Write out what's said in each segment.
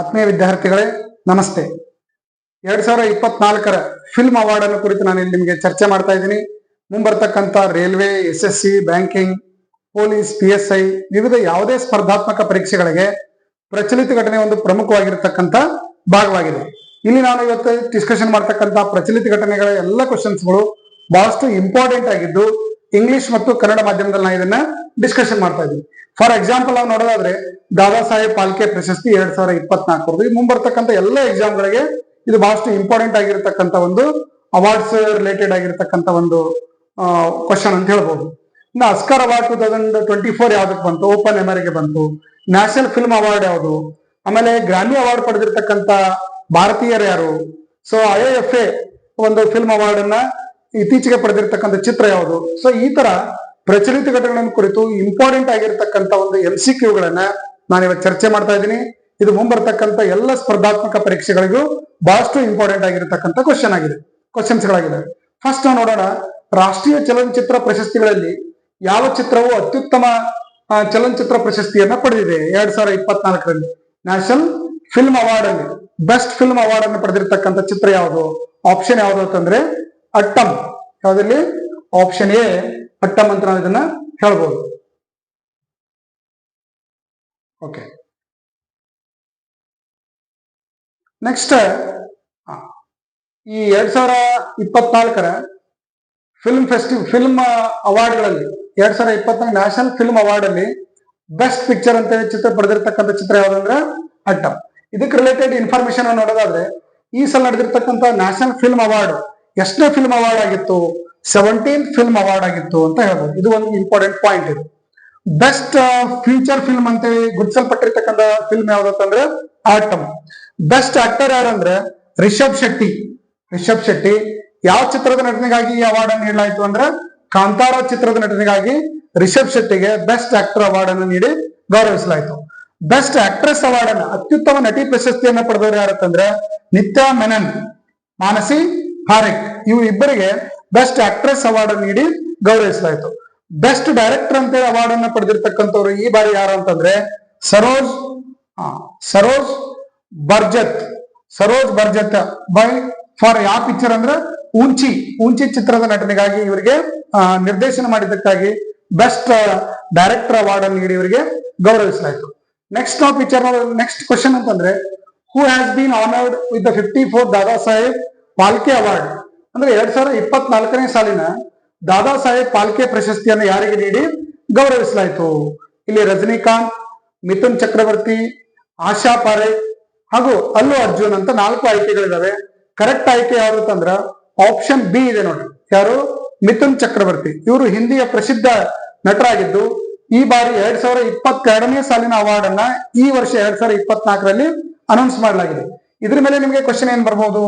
ಆತ್ಮೀಯ ವಿದ್ಯಾರ್ಥಿಗಳೇ, ನಮಸ್ತೆ. ಎರಡ್ ಸಾವಿರ ಇಪ್ಪತ್ನಾಲ್ಕರ ಫಿಲ್ಮ್ ಅವಾರ್ಡ್ ಅನ್ನು ಕುರಿತು ನಾನು ಇಲ್ಲಿ ನಿಮಗೆ ಚರ್ಚೆ ಮಾಡ್ತಾ ಇದ್ದೀನಿ. ಮುಂಬರ್ತಕ್ಕಂಥ railway S S C banking police P S I ವಿವಿಧ ಯಾವುದೇ ಸ್ಪರ್ಧಾತ್ಮಕ ಪರೀಕ್ಷೆಗಳಿಗೆ ಪ್ರಚಲಿತ ಘಟನೆ ಒಂದು ಪ್ರಮುಖವಾಗಿರತಕ್ಕಂಥ ಭಾಗವಾಗಿದೆ. ಇಲ್ಲಿ ನಾನು ಇವತ್ತು ಡಿಸ್ಕಷನ್ ಮಾಡ್ತಕ್ಕಂಥ ಪ್ರಚಲಿತ ಘಟನೆಗಳ ಎಲ್ಲ ಕ್ವಶನ್ಸ್ಗಳು ಬಹಳಷ್ಟು ಇಂಪಾರ್ಟೆಂಟ್ ಆಗಿದ್ದು ಇಂಗ್ಲಿಷ್ ಮತ್ತು ಕನ್ನಡ ಮಾಧ್ಯಮದಲ್ಲಿ ನಾನು ಇದನ್ನ ಡಿಸ್ಕಷನ್ ಮಾಡ್ತಾ ಇದ್ದೀನಿ. ಫಾರ್ ಎಕ್ಸಾಂಪಲ್ ನಾವು ನೋಡೋದಾದ್ರೆ, ದಾದಾ ಸಾಹೇಬ್ ಪಾಲ್ಕೆ ಪ್ರಶಸ್ತಿ ಎರಡ್ ಸಾವಿರದ ಇಪ್ಪತ್ನಾಲ್ಕರದು. ಇದು ಮುಂಬರ್ತಕ್ಕಂಥ ಎಲ್ಲ ಎಕ್ಸಾಮ್ಗಳಿಗೆ ಇದು ಬಹಳಷ್ಟು ಇಂಪಾರ್ಟೆಂಟ್ ಆಗಿರ್ತಕ್ಕಂಥ ಒಂದು ಅವಾರ್ಡ್ಸ್ ರಿಲೇಟೆಡ್ ಆಗಿರತಕ್ಕಂಥ ಒಂದು ಕ್ವಶನ್ ಅಂತ ಹೇಳ್ಬೋದು. ಇನ್ನು Oscar award two thousand twenty four ಯಾವ್ದಕ್ಕೆ ಬಂತು? ಓಪನ್ ಎಮರಿಗೆ ಬಂತು. ನ್ಯಾಷನಲ್ ಫಿಲ್ಮ್ ಅವಾರ್ಡ್ ಯಾವುದು? ಆಮೇಲೆ ಗ್ರಾಮಿ ಅವಾರ್ಡ್ ಪಡೆದಿರ್ತಕ್ಕಂಥ ಭಾರತೀಯರು ಯಾರು? ಸೊ ಐ ಎಫ್ ಎ ಒಂದು ಫಿಲ್ಮ್ ಅವಾರ್ಡ್ ಅನ್ನ ಇತ್ತೀಚೆಗೆ ಪಡೆದಿರ್ತಕ್ಕಂಥ ಚಿತ್ರ ಯಾವುದು? ಸೊ ಈ ತರ ಪ್ರಚಲಿತ ಘಟನೆಗಳನ್ನು ಕುರಿತು ಇಂಪಾರ್ಟೆಂಟ್ ಆಗಿರ್ತಕ್ಕಂಥ ಒಂದು ಎಂ ಸಿ ಕ್ಯೂಗಳನ್ನ ನಾನಿವತ್ತು ಚರ್ಚೆ ಮಾಡ್ತಾ ಇದ್ದೀನಿ. ಇದು ಮುಂಬರ್ತಕ್ಕಂಥ ಎಲ್ಲ ಸ್ಪರ್ಧಾತ್ಮಕ ಪರೀಕ್ಷೆಗಳಿಗೂ ಬಹಳಷ್ಟು ಇಂಪಾರ್ಟೆಂಟ್ ಆಗಿರತಕ್ಕಂಥ ಕ್ವಶನ್ ಆಗಿದೆ. ಕ್ವಶನ್ಸ್ ಗಳಾಗಿದೆ ಫಸ್ಟ್ ನಾವು ನೋಡೋಣ, ರಾಷ್ಟ್ರೀಯ ಚಲನಚಿತ್ರ ಪ್ರಶಸ್ತಿಗಳಲ್ಲಿ ಯಾವ ಚಿತ್ರವು ಅತ್ಯುತ್ತಮ ಚಲನಚಿತ್ರ ಪ್ರಶಸ್ತಿಯನ್ನ ಪಡೆದಿದೆ? ಎರಡ್ ಸಾವಿರದ ಇಪ್ಪತ್ನಾಲ್ಕರಲ್ಲಿ. ನ್ಯಾಷನಲ್ ಫಿಲ್ಮ್ ಅವಾರ್ಡ್ ಅಲ್ಲಿ ಬೆಸ್ಟ್ ಫಿಲ್ಮ್ ಅವಾರ್ಡ್ ಅನ್ನು ಪಡೆದಿರ್ತಕ್ಕಂಥ ಚಿತ್ರ ಯಾವುದು? ಆಪ್ಷನ್ ಯಾವುದು ಅಂತಂದ್ರೆ ಅಟ್ಟಂ. ಯಾವ್ದಲ್ಲಿ ಆಪ್ಷನ್ ಎ ಅಟ್ಟಂ ಅಂತ ನಾವು ಇದನ್ನ ಹೇಳ್ಬೋದು. ಓಕೆ ನೆಕ್ಸ್ಟ್ ಈ ಎರಡ್ ಸಾವಿರ ಇಪ್ಪತ್ನಾಲ್ಕರ ಫಿಲ್ಮ್ ಫೆಸ್ಟಿ ಫಿಲ್ಮ್ ಅವಾರ್ಡ್ಗಳಲ್ಲಿ ಎರಡ್ ಸಾವಿರ ಇಪ್ಪತ್ನಾಲ್ಕು ನ್ಯಾಷನಲ್ ಫಿಲ್ಮ್ ಅವಾರ್ಡ್ ಅಲ್ಲಿ ಬೆಸ್ಟ್ ಪಿಕ್ಚರ್ ಅಂತ ಚಿತ್ರ ಪಡೆದಿರ್ತಕ್ಕಂಥ ಚಿತ್ರ ಯಾವ್ದಂದ್ರೆ ಅಟ್ಟಂ. ಇದಕ್ಕೆ ರಿಲೇಟೆಡ್ ಇನ್ಫಾರ್ಮೇಶನ್ ನೋಡೋದಾದ್ರೆ, ಈ ಸಲ ನಡೆದಿರ್ತಕ್ಕಂಥ ನ್ಯಾಷನಲ್ ಫಿಲ್ಮ್ ಅವಾರ್ಡ್ ಎಷ್ಟನೇ ಫಿಲ್ಮ್ ಅವಾರ್ಡ್ ಆಗಿತ್ತು? ಸೆವೆಂಟೀನ್ ಫಿಲ್ಮ್ ಅವಾರ್ಡ್ ಆಗಿತ್ತು ಅಂತ ಹೇಳ್ಬೋದು. ಇದು ಒಂದು ಇಂಪಾರ್ಟೆಂಟ್ ಪಾಯಿಂಟ್ ಇದು. ಬೆಸ್ಟ್ ಫ್ಯೂಚರ್ ಫಿಲ್ಮ್ ಅಂತ ಹೇಳಿ ಗುರುತಿಸಲ್ಪಟ್ಟಿರ್ತಕ್ಕಂಥ ಫಿಲ್ಮ್ ಯಾವ್ದಂತಂದ್ರೆ ಆಟಮ್ ಬೆಸ್ಟ್ ಆಕ್ಟರ್ ಯಾರಂದ್ರೆ ರಿಷಬ್ ಶೆಟ್ಟಿ. ರಿಷಬ್ ಶೆಟ್ಟಿ ಯಾವ ಚಿತ್ರದ ನಟನೆಗಾಗಿ ಈ ಅವಾರ್ಡ್ ಅನ್ನು ನೀಡಲಾಯಿತು ಅಂದ್ರೆ ಕಾಂತಾರ ಚಿತ್ರದ ನಟನೆಗಾಗಿ ರಿಷಬ್ ಶೆಟ್ಟಿಗೆ ಬೆಸ್ಟ್ ಆಕ್ಟರ್ ಅವಾರ್ಡ್ ಅನ್ನು ನೀಡಿ ಗೌರವಿಸಲಾಯಿತು. ಬೆಸ್ಟ್ ಆಕ್ಟ್ರೆಸ್ ಅವಾರ್ಡ್ ಅನ್ನ ಅತ್ಯುತ್ತಮ ನಟಿ ಪ್ರಶಸ್ತಿಯನ್ನ ಪಡೆದವರು ಯಾರತ್ತಂದ್ರೆ ನಿತ್ಯಾ ಮೆನನ್. ಮಾನಸಿ ಹಾರಿಕ್. ಇವು ಇಬ್ಬರಿಗೆ ಬೆಸ್ಟ್ ಆಕ್ಟ್ರೆಸ್ ಅವಾರ್ಡ್ ನೀಡಿ ಗೌರವಿಸಲಾಯಿತು. ಬೆಸ್ಟ್ ಡೈರೆಕ್ಟರ್ ಅಂತ ಅವಾರ್ಡ್ ಅನ್ನ ಪಡೆದಿರ್ತಕ್ಕಂಥವ್ರು ಈ ಬಾರಿ ಯಾರು ಅಂತಂದ್ರೆ ಸರೋಜ್ ಸರೋಜ್ ಬರ್ಜತ್. ಸರೋಜ್ ಬರ್ಜತ್ ಬೈ ಫಾರ್ ಯಾವ ಪಿಕ್ಚರ್ ಅಂದ್ರೆ ಉಂಚಿ ಉಂಚಿ ಚಿತ್ರದ ನಟನೆಗಾಗಿ ಇವರಿಗೆ ನಿರ್ದೇಶನ ಮಾಡಿದ್ದಕ್ಕಾಗಿ ಬೆಸ್ಟ್ ಡೈರೆಕ್ಟರ್ ಅವಾರ್ಡ್ ಅನ್ನು ನೀಡಿ ಇವರಿಗೆ ಗೌರವಿಸಲಾಯಿತು. ನೆಕ್ಸ್ಟ್ ಪಿಕ್ಚರ್ ನೆಕ್ಸ್ಟ್ ಕ್ವಶನ್ ಅಂತಂದ್ರೆ who has been honoured with the fifty four Dada Saheb Phalke award. ಅಂದ್ರೆ ಎರಡ್ ಸಾವಿರದ ಇಪ್ಪತ್ನಾಲ್ಕನೇ ಸಾಲಿನ ದಾದಾ ಸಾಹೇಬ್ ಪಾಲ್ಕೆ ಪ್ರಶಸ್ತಿಯನ್ನು ಯಾರಿಗೆ ನೀಡಿ ಗೌರವಿಸಲಾಯಿತು? ಇಲ್ಲಿ ರಜನಿಕಾಂತ್, ಮಿಥುನ್ ಚಕ್ರವರ್ತಿ, ಆಶಾ ಪಾರೇಖ್ ಹಾಗೂ ಅಲ್ಲು ಅರ್ಜುನ್ ಅಂತ ನಾಲ್ಕು ಆಯ್ಕೆಗಳಿದಾವೆ. ಕರೆಕ್ಟ್ ಆಯ್ಕೆ ಯಾವುದು ಅಂತಂದ್ರ ಆಪ್ಷನ್ ಬಿ ಇದೆ ನೋಡಿ. ಯಾರು? ಮಿಥುನ್ ಚಕ್ರವರ್ತಿ. ಇವರು ಹಿಂದಿಯ ಪ್ರಸಿದ್ಧ ನಟರಾಗಿದ್ದು ಈ ಬಾರಿ ಎರಡ್ ಸಾವಿರದ ಇಪ್ಪತ್ತೆರಡನೇ ಸಾಲಿನ ಅವಾರ್ಡ್ ಅನ್ನ ಈ ವರ್ಷ ಎರಡ್ ಸಾವಿರದ ಇಪ್ಪತ್ನಾಲ್ಕರಲ್ಲಿ ಅನೌನ್ಸ್ ಮಾಡಲಾಗಿದೆ. ಇದ್ರ ಮೇಲೆ ನಿಮಗೆ ಕ್ವಶನ್ ಏನ್ ಬರ್ಬೋದು?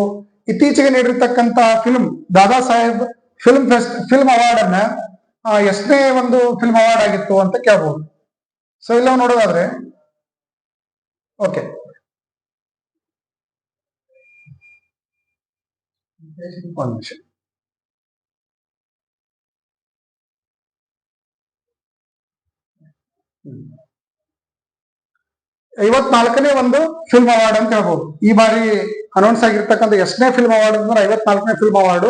ಇತ್ತೀಚೆಗೆ ನೀಡಿರ್ತಕ್ಕಂತ film Dada Saheb film fest film award ಅನ್ನ ಎಷ್ಟನೇ ಒಂದು ಫಿಲ್ಮ್ ಅವಾರ್ಡ್ ಆಗಿತ್ತು ಅಂತ ಕೇಳ್ಬೋದು. ಸೊ ಇಲ್ಲ ನೋಡೋದಾದ್ರೆ ಓಕೆ ಐವತ್ನಾಲ್ಕನೇ ಒಂದು ಫಿಲ್ಮ್ ಅವಾರ್ಡ್ ಅಂತ ಹೇಳ್ಬೋದು. ಈ ಬಾರಿ ಅನೌನ್ಸ್ ಆಗಿರ್ತಕ್ಕಂಥ ಎಷ್ಟನೇ ಫಿಲ್ಮ್ ಅವಾರ್ಡ್ ಅಂದ್ರೆ ಐವತ್ನಾಲ್ಕನೇ ಫಿಲ್ಮ್ ಅವಾರ್ಡ್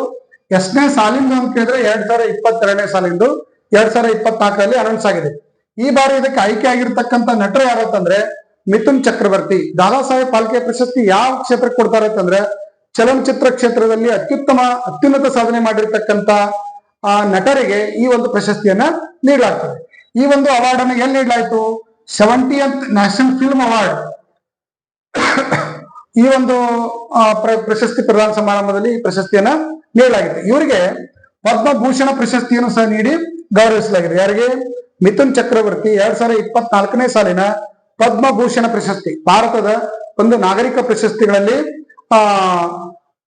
ಎಷ್ಟನೇ ಸಾಲಿಂದು ಅಂತ ಕೇಳಿದ್ರೆ ಎರಡ್ ಸಾವಿರದ ಇಪ್ಪತ್ತೆರಡನೇ ಸಾಲಿಂದು. ಎರಡ್ ಸಾವಿರದ ಇಪ್ಪತ್ನಾಲ್ಕರಲ್ಲಿ ಅನೌನ್ಸ್ ಆಗಿದೆ. ಈ ಬಾರಿ ಇದಕ್ಕೆ ಆಯ್ಕೆ ಆಗಿರ್ತಕ್ಕಂಥ ನಟರು ಯಾರು ಅಂತಂದ್ರೆ ಮಿಥುನ್ ಚಕ್ರವರ್ತಿ. ದಾದಾ ಸಾಹೇಬ್ ಪಾಲ್ಕೆ ಪ್ರಶಸ್ತಿ ಯಾವ ಕ್ಷೇತ್ರಕ್ಕೆ ಕೊಡ್ತಾರೆ ಅಂತಂದ್ರೆ ಚಲನಚಿತ್ರ ಕ್ಷೇತ್ರದಲ್ಲಿ ಅತ್ಯುತ್ತಮ, ಅತ್ಯುನ್ನತ ಸಾಧನೆ ಮಾಡಿರ್ತಕ್ಕಂತ ಆ, ನಟರಿಗೆ ಈ ಒಂದು ಪ್ರಶಸ್ತಿಯನ್ನ ನೀಡಲಾಗ್ತದೆ. ಈ ಒಂದು ಅವಾರ್ಡ್ ಅನ್ನು ಎಲ್ಲಿ ನೀಡಲಾಯಿತು? ಸೆವೆಂಟಿಯಂತ್ ನ್ಯಾಷನಲ್ ಫಿಲ್ಮ್ ಅವಾರ್ಡ್ ಈ ಒಂದು ಪ್ರಶಸ್ತಿ ಪ್ರದಾನ ಸಮಾರಂಭದಲ್ಲಿ ಈ ಪ್ರಶಸ್ತಿಯನ್ನ ನೀಡಲಾಗಿದೆ. ಇವರಿಗೆ ಪದ್ಮಭೂಷಣ ಪ್ರಶಸ್ತಿಯನ್ನು ಸಹ ನೀಡಿ ಗೌರವಿಸಲಾಗಿದೆ. ಯಾರಿಗೆ? ಮಿಥುನ್ ಚಕ್ರವರ್ತಿ ಎರಡ್ ಸಾವಿರದ ಇಪ್ಪತ್ನಾಲ್ಕನೇ ಸಾಲಿನ ಪದ್ಮಭೂಷಣ ಪ್ರಶಸ್ತಿ. ಭಾರತದ ಒಂದು ನಾಗರಿಕ ಪ್ರಶಸ್ತಿಗಳಲ್ಲಿ, ಆ,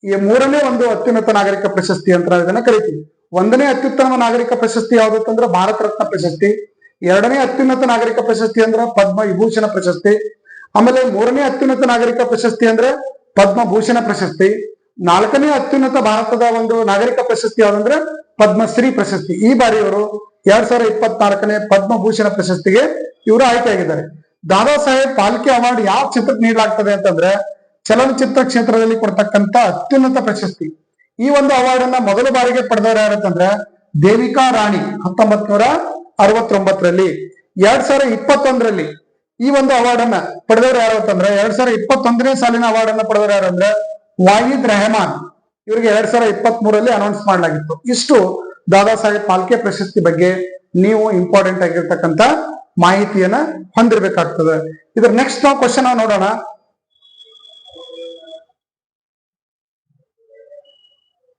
ಈ ಮೂರನೇ ಒಂದು ಅತ್ಯುನ್ನತ ನಾಗರಿಕ ಪ್ರಶಸ್ತಿ ಅಂತ ಇದನ್ನ ಕರಿತೀವಿ. ಒಂದನೇ ಅತ್ಯುತ್ತಮ ನಾಗರಿಕ ಪ್ರಶಸ್ತಿ ಯಾವುದು ಅಂತಂದ್ರೆ ಭಾರತ ರತ್ನ ಪ್ರಶಸ್ತಿ. ಎರಡನೇ ಅತ್ಯುನ್ನತ ನಾಗರಿಕ ಪ್ರಶಸ್ತಿ ಅಂದ್ರೆ ಪದ್ಮ ವಿಭೂಷಣ ಪ್ರಶಸ್ತಿ. ಆಮೇಲೆ ಮೂರನೇ ಅತ್ಯುನ್ನತ ನಾಗರಿಕ ಪ್ರಶಸ್ತಿ ಅಂದ್ರೆ ಪದ್ಮಭೂಷಣ ಪ್ರಶಸ್ತಿ. ನಾಲ್ಕನೇ ಅತ್ಯುನ್ನತ ಭಾರತದ ಒಂದು ನಾಗರಿಕ ಪ್ರಶಸ್ತಿ ಯಾವ್ದಂದ್ರೆ ಪದ್ಮಶ್ರೀ ಪ್ರಶಸ್ತಿ. ಈ ಬಾರಿ ಇವರು ಎರಡ್ ಸಾವಿರದ ಇಪ್ಪತ್ನಾಲ್ಕನೇ ಪದ್ಮಭೂಷಣ ಪ್ರಶಸ್ತಿಗೆ ಇವರು ಆಯ್ಕೆಯಾಗಿದ್ದಾರೆ ದಾದಾ ಸಾಹೇಬ್ ಪಾಲ್ಕೆ ಅವಾರ್ಡ್ ಯಾವ ಚಿತ್ರಕ್ಕೆ ನೀಡಲಾಗ್ತದೆ ಅಂತಂದ್ರೆ ಚಲನಚಿತ್ರ ಕ್ಷೇತ್ರದಲ್ಲಿ ಕೊಡ್ತಕ್ಕಂತ ಅತ್ಯುನ್ನತ ಪ್ರಶಸ್ತಿ. ಈ ಒಂದು ಅವಾರ್ಡ್ ಅನ್ನ ಮೊದಲ ಬಾರಿಗೆ ಪಡೆದವರು ಯಾರಂತಂದ್ರೆ ದೇವಿಕಾ ರಾಣಿ ಹತ್ತೊಂಬತ್ ನೂರ ಅರವತ್ತೊಂಬತ್ತರಲ್ಲಿ. ಎರಡ್ ಸಾವಿರ ಇಪ್ಪತ್ತೊಂದರಲ್ಲಿ ಈ ಒಂದು ಅವಾರ್ಡ್ ಅನ್ನ ಪಡೆದವರು ಯಾರು ಅಂತಂದ್ರೆ ಎರಡ್ ಸಾವಿರ ಇಪ್ಪತ್ತೊಂದನೇ ಸಾಲಿನ ಅವಾರ್ಡ್ ಅನ್ನ ಪಡೆದವರು ಯಾರು ಅಂದ್ರೆ ವಾಹಿದ್ ರೆಹಮಾನ್. ಇವರಿಗೆ ಎರಡ್ ಸಾವಿರ ಇಪ್ಪತ್ತ್ ಮೂರಲ್ಲಿ ಅನೌನ್ಸ್ ಮಾಡಲಾಗಿತ್ತು. ಇಷ್ಟು ದಾದಾ ಸಾಹೇಬ್ ಪಾಲ್ಕೆ ಪ್ರಶಸ್ತಿ ಬಗ್ಗೆ ನೀವು ಇಂಪಾರ್ಟೆಂಟ್ ಆಗಿರ್ತಕ್ಕಂತ ಮಾಹಿತಿಯನ್ನ ಹೊಂದಿರಬೇಕಾಗ್ತದೆ. ಇದ್ರ ನೆಕ್ಸ್ಟ್ ನಾವು ಕ್ವಶನ್ ನೋಡೋಣ.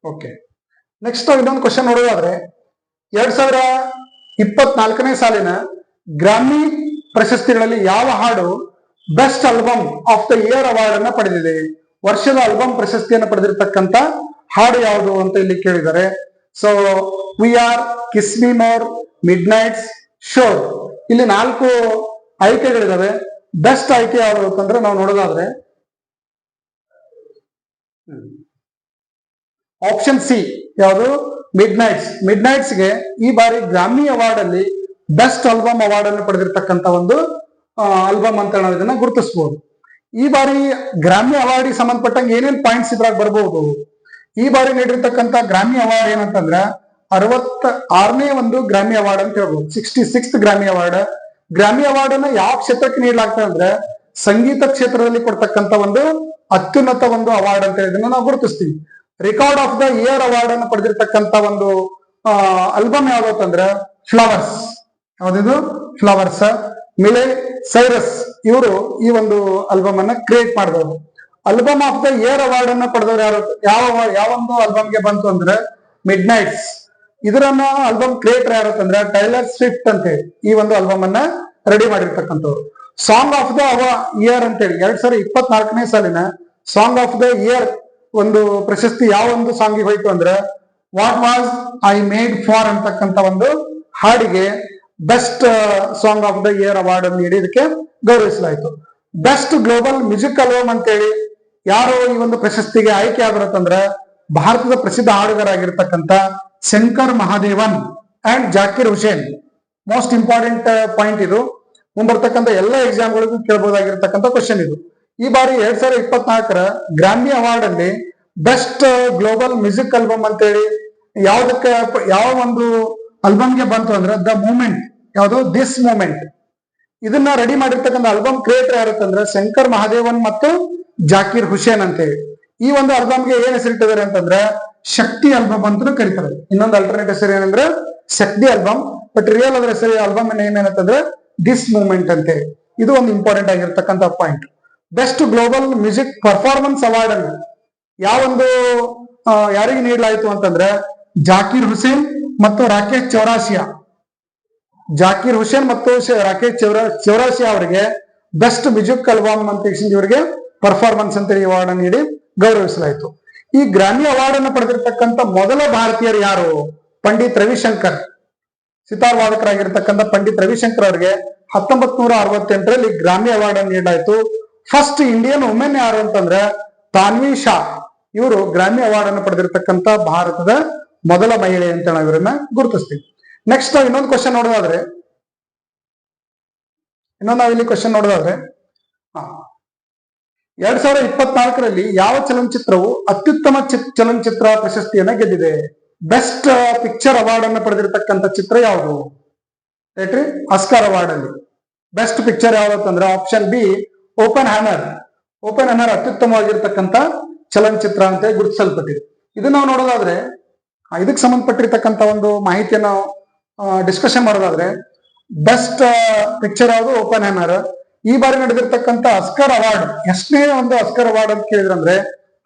ಓಕೆ ನೆಕ್ಸ್ಟ್ ನಾವು ಇನ್ನೊಂದು ಕ್ವಶನ್ ನೋಡೋದಾದ್ರೆ ಎರಡ್ ಸಾವಿರ ಇಪ್ಪತ್ನಾಲ್ಕನೇ ಸಾಲಿನ ಗ್ರಾಮಿ ಪ್ರಶಸ್ತಿಗಳಲ್ಲಿ ಯಾವ ಹಾಡು best album of the year award ಅನ್ನ ಪಡೆದಿದೆ? ವರ್ಷದ ಆಲ್ಬಮ್ ಪ್ರಶಸ್ತಿಯನ್ನು ಪಡೆದಿರತಕ್ಕಂತ ಹಾಡು ಯಾವುದು ಅಂತ ಇಲ್ಲಿ ಕೇಳಿದ್ದಾರೆ. So we are kiss me more midnights shore ಇಲ್ಲಿ ನಾಲ್ಕು ಆಯ್ಕೆಗಳಿದಾವೆ. ಬೆಸ್ಟ್ ಆಯ್ಕೆ ಯಾವುದು ಅಂತಂದ್ರೆ ನಾವು ನೋಡೋದಾದ್ರೆ ಆಪ್ಷನ್ ಸಿ ಯಾವುದು? ಮಿಡ್ ನೈಟ್ಸ್ ಮಿಡ್ ನೈಟ್ಸ್ಗೆ ಈ ಬಾರಿ ಗ್ರಾಮಿ ಅವಾರ್ಡ್ ಅಲ್ಲಿ ಬೆಸ್ಟ್ ಆಲ್ಬಮ್ ಅವಾರ್ಡ್ ಅನ್ನು ಪಡೆದಿರ್ತಕ್ಕಂತ ಒಂದು ಆಲ್ಬಮ್ ಅಂತ ನಾವು ಇದನ್ನ ಗುರುತಿಸಬಹುದು ಈ ಬಾರಿ ಗ್ರಾಮಿ ಅವಾರ್ಡ್ ಸಂಬಂಧಪಟ್ಟಂಗೆ ಏನೇನ್ ಪಾಯಿಂಟ್ಸ್ ಇದ್ರಾಗ ಬರಬಹುದು ಈ ಬಾರಿ ನೀಡಿರ್ತಕ್ಕಂಥ ಗ್ರಾಮಿ ಅವಾರ್ಡ್ ಏನಂತಂದ್ರ ಅರವತ್ತ ಆರನೇ ಒಂದು ಗ್ರಾಮಿ ಅವಾರ್ಡ್ ಅಂತ ಹೇಳ್ಬೋದು. Sixty six Grammy award Grammy award ಅನ್ನ ಯಾವ ಕ್ಷೇತ್ರಕ್ಕೆ ನೀಡಲಾಗ್ತದೆ ಅಂದ್ರೆ ಸಂಗೀತ ಕ್ಷೇತ್ರದಲ್ಲಿ ಕೊಡ್ತಕ್ಕಂತ ಒಂದು ಅತ್ಯುನ್ನತ ಒಂದು ಅವಾರ್ಡ್ ಅಂತ ಇದನ್ನ ನಾವು ಗುರುತಿಸ್ತೀವಿ. Record of the year award ಅನ್ನು ಪಡೆದಿರ್ತಕ್ಕಂತ ಒಂದು ಆಲ್ಬಮ್ ಯಾವ್ದು ಅಂತಂದ್ರೆ ಫ್ಲವರ್ಸ್ ಯಾವ್ದಿದು ಫ್ಲವರ್ಸ್ ಮಿಲೆ ಸೈರಸ್ ಇವರು ಈ ಒಂದು ಆಲ್ಬಮ್ ಅನ್ನ ಕ್ರಿಯೇಟ್ ಮಾಡಿದವರು. Album of the year award ಅನ್ನ ಪಡೆದವರು ಯಾರು? ಯಾವ ಯಾವ ಒಂದು ಆಲ್ಬಮ್ಗೆ ಬಂತು ಅಂದ್ರೆ ಮಿಡ್ ನೈಟ್ಸ್ ಇದರನ್ನ ಆಲ್ಬಮ್ ಕ್ರಿಯೇಟರ್ ಯಾರು ಅಂತಂದ್ರೆ ಟೈಲರ್ ಸ್ವಿಫ್ಟ್ ಅಂತ ಹೇಳಿ. ಈ ಒಂದು ಆಲ್ಬಮ್ ಅನ್ನ ರೆಡಿ ಮಾಡಿರ್ತಕ್ಕಂಥವ್ರು. ಸಾಂಗ್ ಆಫ್ ದ ಅವ ಇಯರ್ ಅಂತೇಳಿ ಎರಡ್ ಸಾವಿರದ ಇಪ್ಪತ್ನಾಲ್ಕನೇ ಸಾಲಿನ ಸಾಂಗ್ ಆಫ್ ದ ಇಯರ್ ಒಂದು ಪ್ರಶಸ್ತಿ ಯಾವ ಒಂದು ಸಾಂಗಿಗೆ ಹೋಯ್ತು ಅಂದ್ರೆ what was I made for ಅಂತಕ್ಕಂಥ ಒಂದು ಹಾಡಿಗೆ best song of the year award ಅನ್ನು ನೀಡಿ ಇದಕ್ಕೆ ಗೌರವಿಸಲಾಯಿತು. ಬೆಸ್ಟ್ ಗ್ಲೋಬಲ್ ಮ್ಯೂಸಿಕ್ ಆಲ್ಬಮ್ ಅಂತೇಳಿ ಯಾರು ಈ ಒಂದು ಪ್ರಶಸ್ತಿಗೆ ಆಯ್ಕೆ ಆಗಿರತ್ತಂದ್ರೆ ಭಾರತದ ಪ್ರಸಿದ್ಧ ಹಾಡುಗರಾಗಿರ್ತಕ್ಕಂಥ Shankar Mahadevan and Zakir Hussain most important point ಇದು. ಮುಂಬರ್ತಕ್ಕಂಥ ಎಲ್ಲ ಎಕ್ಸಾಮ್ಗಳಿಗೂ ಕೇಳಬಹುದಾಗಿರ್ತಕ್ಕಂಥ ಕ್ವಶನ್ ಇದು. ಈ ಬಾರಿ ಎರಡ್ ಸಾವಿರದ ಇಪ್ಪತ್ನಾಲ್ಕರ ಗ್ರಾಮಿ ಅವಾರ್ಡ್ ಅಲ್ಲಿ ಬೆಸ್ಟ್ ಗ್ಲೋಬಲ್ ಮ್ಯೂಸಿಕ್ ಆಲ್ಬಮ್ ಅಂತೇಳಿ ಯಾವ್ದಕ್ಕೆ, ಯಾವ ಒಂದು ಆಲ್ಬಮ್ಗೆ ಬಂತು ಅಂದ್ರೆ ದ ಮೂಮೆಂಟ್, ಯಾವುದು ದಿಸ್ ಮೂಮೆಂಟ್. ಇದನ್ನ ರೆಡಿ ಮಾಡಿರ್ತಕ್ಕಂಥ ಆಲ್ಬಮ್ ಕ್ರಿಯೇಟರ್ ಯಾರತ್ತಂದ್ರೆ ಶಂಕರ್ ಮಹಾದೇವನ್ ಮತ್ತು ಜಾಕೀರ್ ಹುಸೇನ್ ಅಂತೇಳಿ. ಈ ಒಂದು ಆಲ್ಬಮ್ಗೆ ಏನ್ ಹೆಸರಿಟ್ಟಿದ್ದಾರೆ ಅಂತಂದ್ರೆ ಶಕ್ತಿ ಆಲ್ಬಮ್ ಅಂತ ಕರೀತಾರೆ. ಇನ್ನೊಂದು ಅಲ್ಟರ್ನೇಟ್ ಹೆಸರು ಏನಂದ್ರೆ ಶಕ್ತಿ ಆಲ್ಬಮ್ ಬಟ್ ರಿಯಲ್ ಅದರ ಹೆಸರು ಆಲ್ಬಮ್ ನೇಮ್ ಏನಂತಂದ್ರೆ ದಿಸ್ ಮೂಮೆಂಟ್ ಅಂತೇಳಿ. ಇದು ಒಂದು ಇಂಪಾರ್ಟೆಂಟ್ ಆಗಿರ್ತಕ್ಕಂಥ point best global music performance award ಅನ್ನು ಯಾವೊಂದು ಯಾರಿಗೆ ನೀಡಲಾಯಿತು ಅಂತಂದ್ರೆ ಜಾಕೀರ್ ಹುಸೇನ್ ಮತ್ತು ರಾಕೇಶ್ ಚೌರಾಸಿಯಾ. ಜಾಕೀರ್ ಹುಸೇನ್ ಮತ್ತು ರಾಕೇಶ್ ಚೌರಾ ಚೌರಾಸಿಯಾ ಅವರಿಗೆ ಬೆಸ್ಟ್ ಮ್ಯೂಸಿಕ್ ಆಲ್ಬಮ್ ಅಂತ ಇವರಿಗೆ ಪರ್ಫಾರ್ಮೆನ್ಸ್ ಅಂತ ಅವಾರ್ಡ್ ನೀಡಿ ಗೌರವಿಸಲಾಯಿತು. ಈ ಗ್ರಾಮಿ ಅವಾರ್ಡ್ ಅನ್ನು ಪಡೆದಿರ್ತಕ್ಕಂಥ ಮೊದಲ ಭಾರತೀಯರು ಯಾರು? ಪಂಡಿತ್ ರವಿಶಂಕರ್. ಸಿತಾರ್ ವಾದಕರಾಗಿರ್ತಕ್ಕಂಥ ಪಂಡಿತ್ ರವಿಶಂಕರ್ ಅವರಿಗೆ ಹತ್ತೊಂಬತ್ ನೂರ ಅರವತ್ತೆಂಟರಲ್ಲಿ ಗ್ರಾಮಿ ಅವಾರ್ಡ್ ಅನ್ನು ನೀಡಲಾಯಿತು. ಫಸ್ಟ್ ಇಂಡಿಯನ್ ವುಮೆನ್ ಯಾರು ಅಂತಂದ್ರೆ ತಾನ್ವಿ ಶಾ ಇವರು ಗ್ರಾಮಿ ಅವಾರ್ಡ್ ಅನ್ನು ಪಡೆದಿರ್ತಕ್ಕಂಥ ಭಾರತದ ಮೊದಲ ಮಹಿಳೆ ಅಂತ ನಾವು ಇವರನ್ನ ಗುರುತಿಸ್ತೀವಿ. ನೆಕ್ಸ್ಟ್ ನಾವು ಇನ್ನೊಂದು ಕ್ವಶನ್ ನೋಡೋದಾದ್ರೆ, ಇನ್ನೊಂದು ನಾವು ಇಲ್ಲಿ ಕ್ವಶನ್ ನೋಡೋದಾದ್ರೆ. ಎರಡ್ ಸಾವಿರದ ಇಪ್ಪತ್ನಾಲ್ಕರಲ್ಲಿ ಯಾವ ಚಲನಚಿತ್ರವು ಅತ್ಯುತ್ತಮ ಚಿತ್- ಚಲನಚಿತ್ರ ಪ್ರಶಸ್ತಿಯನ್ನ ಗೆದ್ದಿದೆ? ಬೆಸ್ಟ್ ಪಿಕ್ಚರ್ ಅವಾರ್ಡ್ ಅನ್ನು ಪಡೆದಿರತಕ್ಕಂತ ಚಿತ್ರ ಯಾವುದು? ರೈಟ್ರಿ ಆಸ್ಕಾರ್ ಅವಾರ್ಡ್ ಅಲ್ಲಿ. ಬೆಸ್ಟ್ ಪಿಕ್ಚರ್ ಯಾವ್ದು ಅಂತಂದ್ರೆ option B Oppenheimer Oppenheimer ಅತ್ಯುತ್ತಮವಾಗಿರ್ತಕ್ಕಂಥ ಚಲನಚಿತ್ರ ಅಂತ ಗುರುತಿಸಲ್ಪಟ್ಟಿದೆ. ಇದು ನಾವು ನೋಡೋದಾದ್ರೆ ಇದಕ್ಕೆ ಸಂಬಂಧಪಟ್ಟಿರ್ತಕ್ಕಂಥ ಒಂದು ಮಾಹಿತಿಯನ್ನು ಡಿಸ್ಕಷನ್ ಮಾಡೋದಾದ್ರೆ ಬೆಸ್ಟ್ ಪಿಕ್ಚರ್ ಯಾವುದು? ಓಪನ್ ಹ್ಯಾಮರ್ ಈ ಬಾರಿ ನಡೆದಿರ್ತಕ್ಕಂಥ ಅಸ್ಕರ್ ಅವಾರ್ಡ್ ಎಷ್ಟನೇ ಒಂದು ಅಸ್ಕರ್ ಅವಾರ್ಡ್ ಅಂತ ಕೇಳಿದ್ರಂದ್ರೆ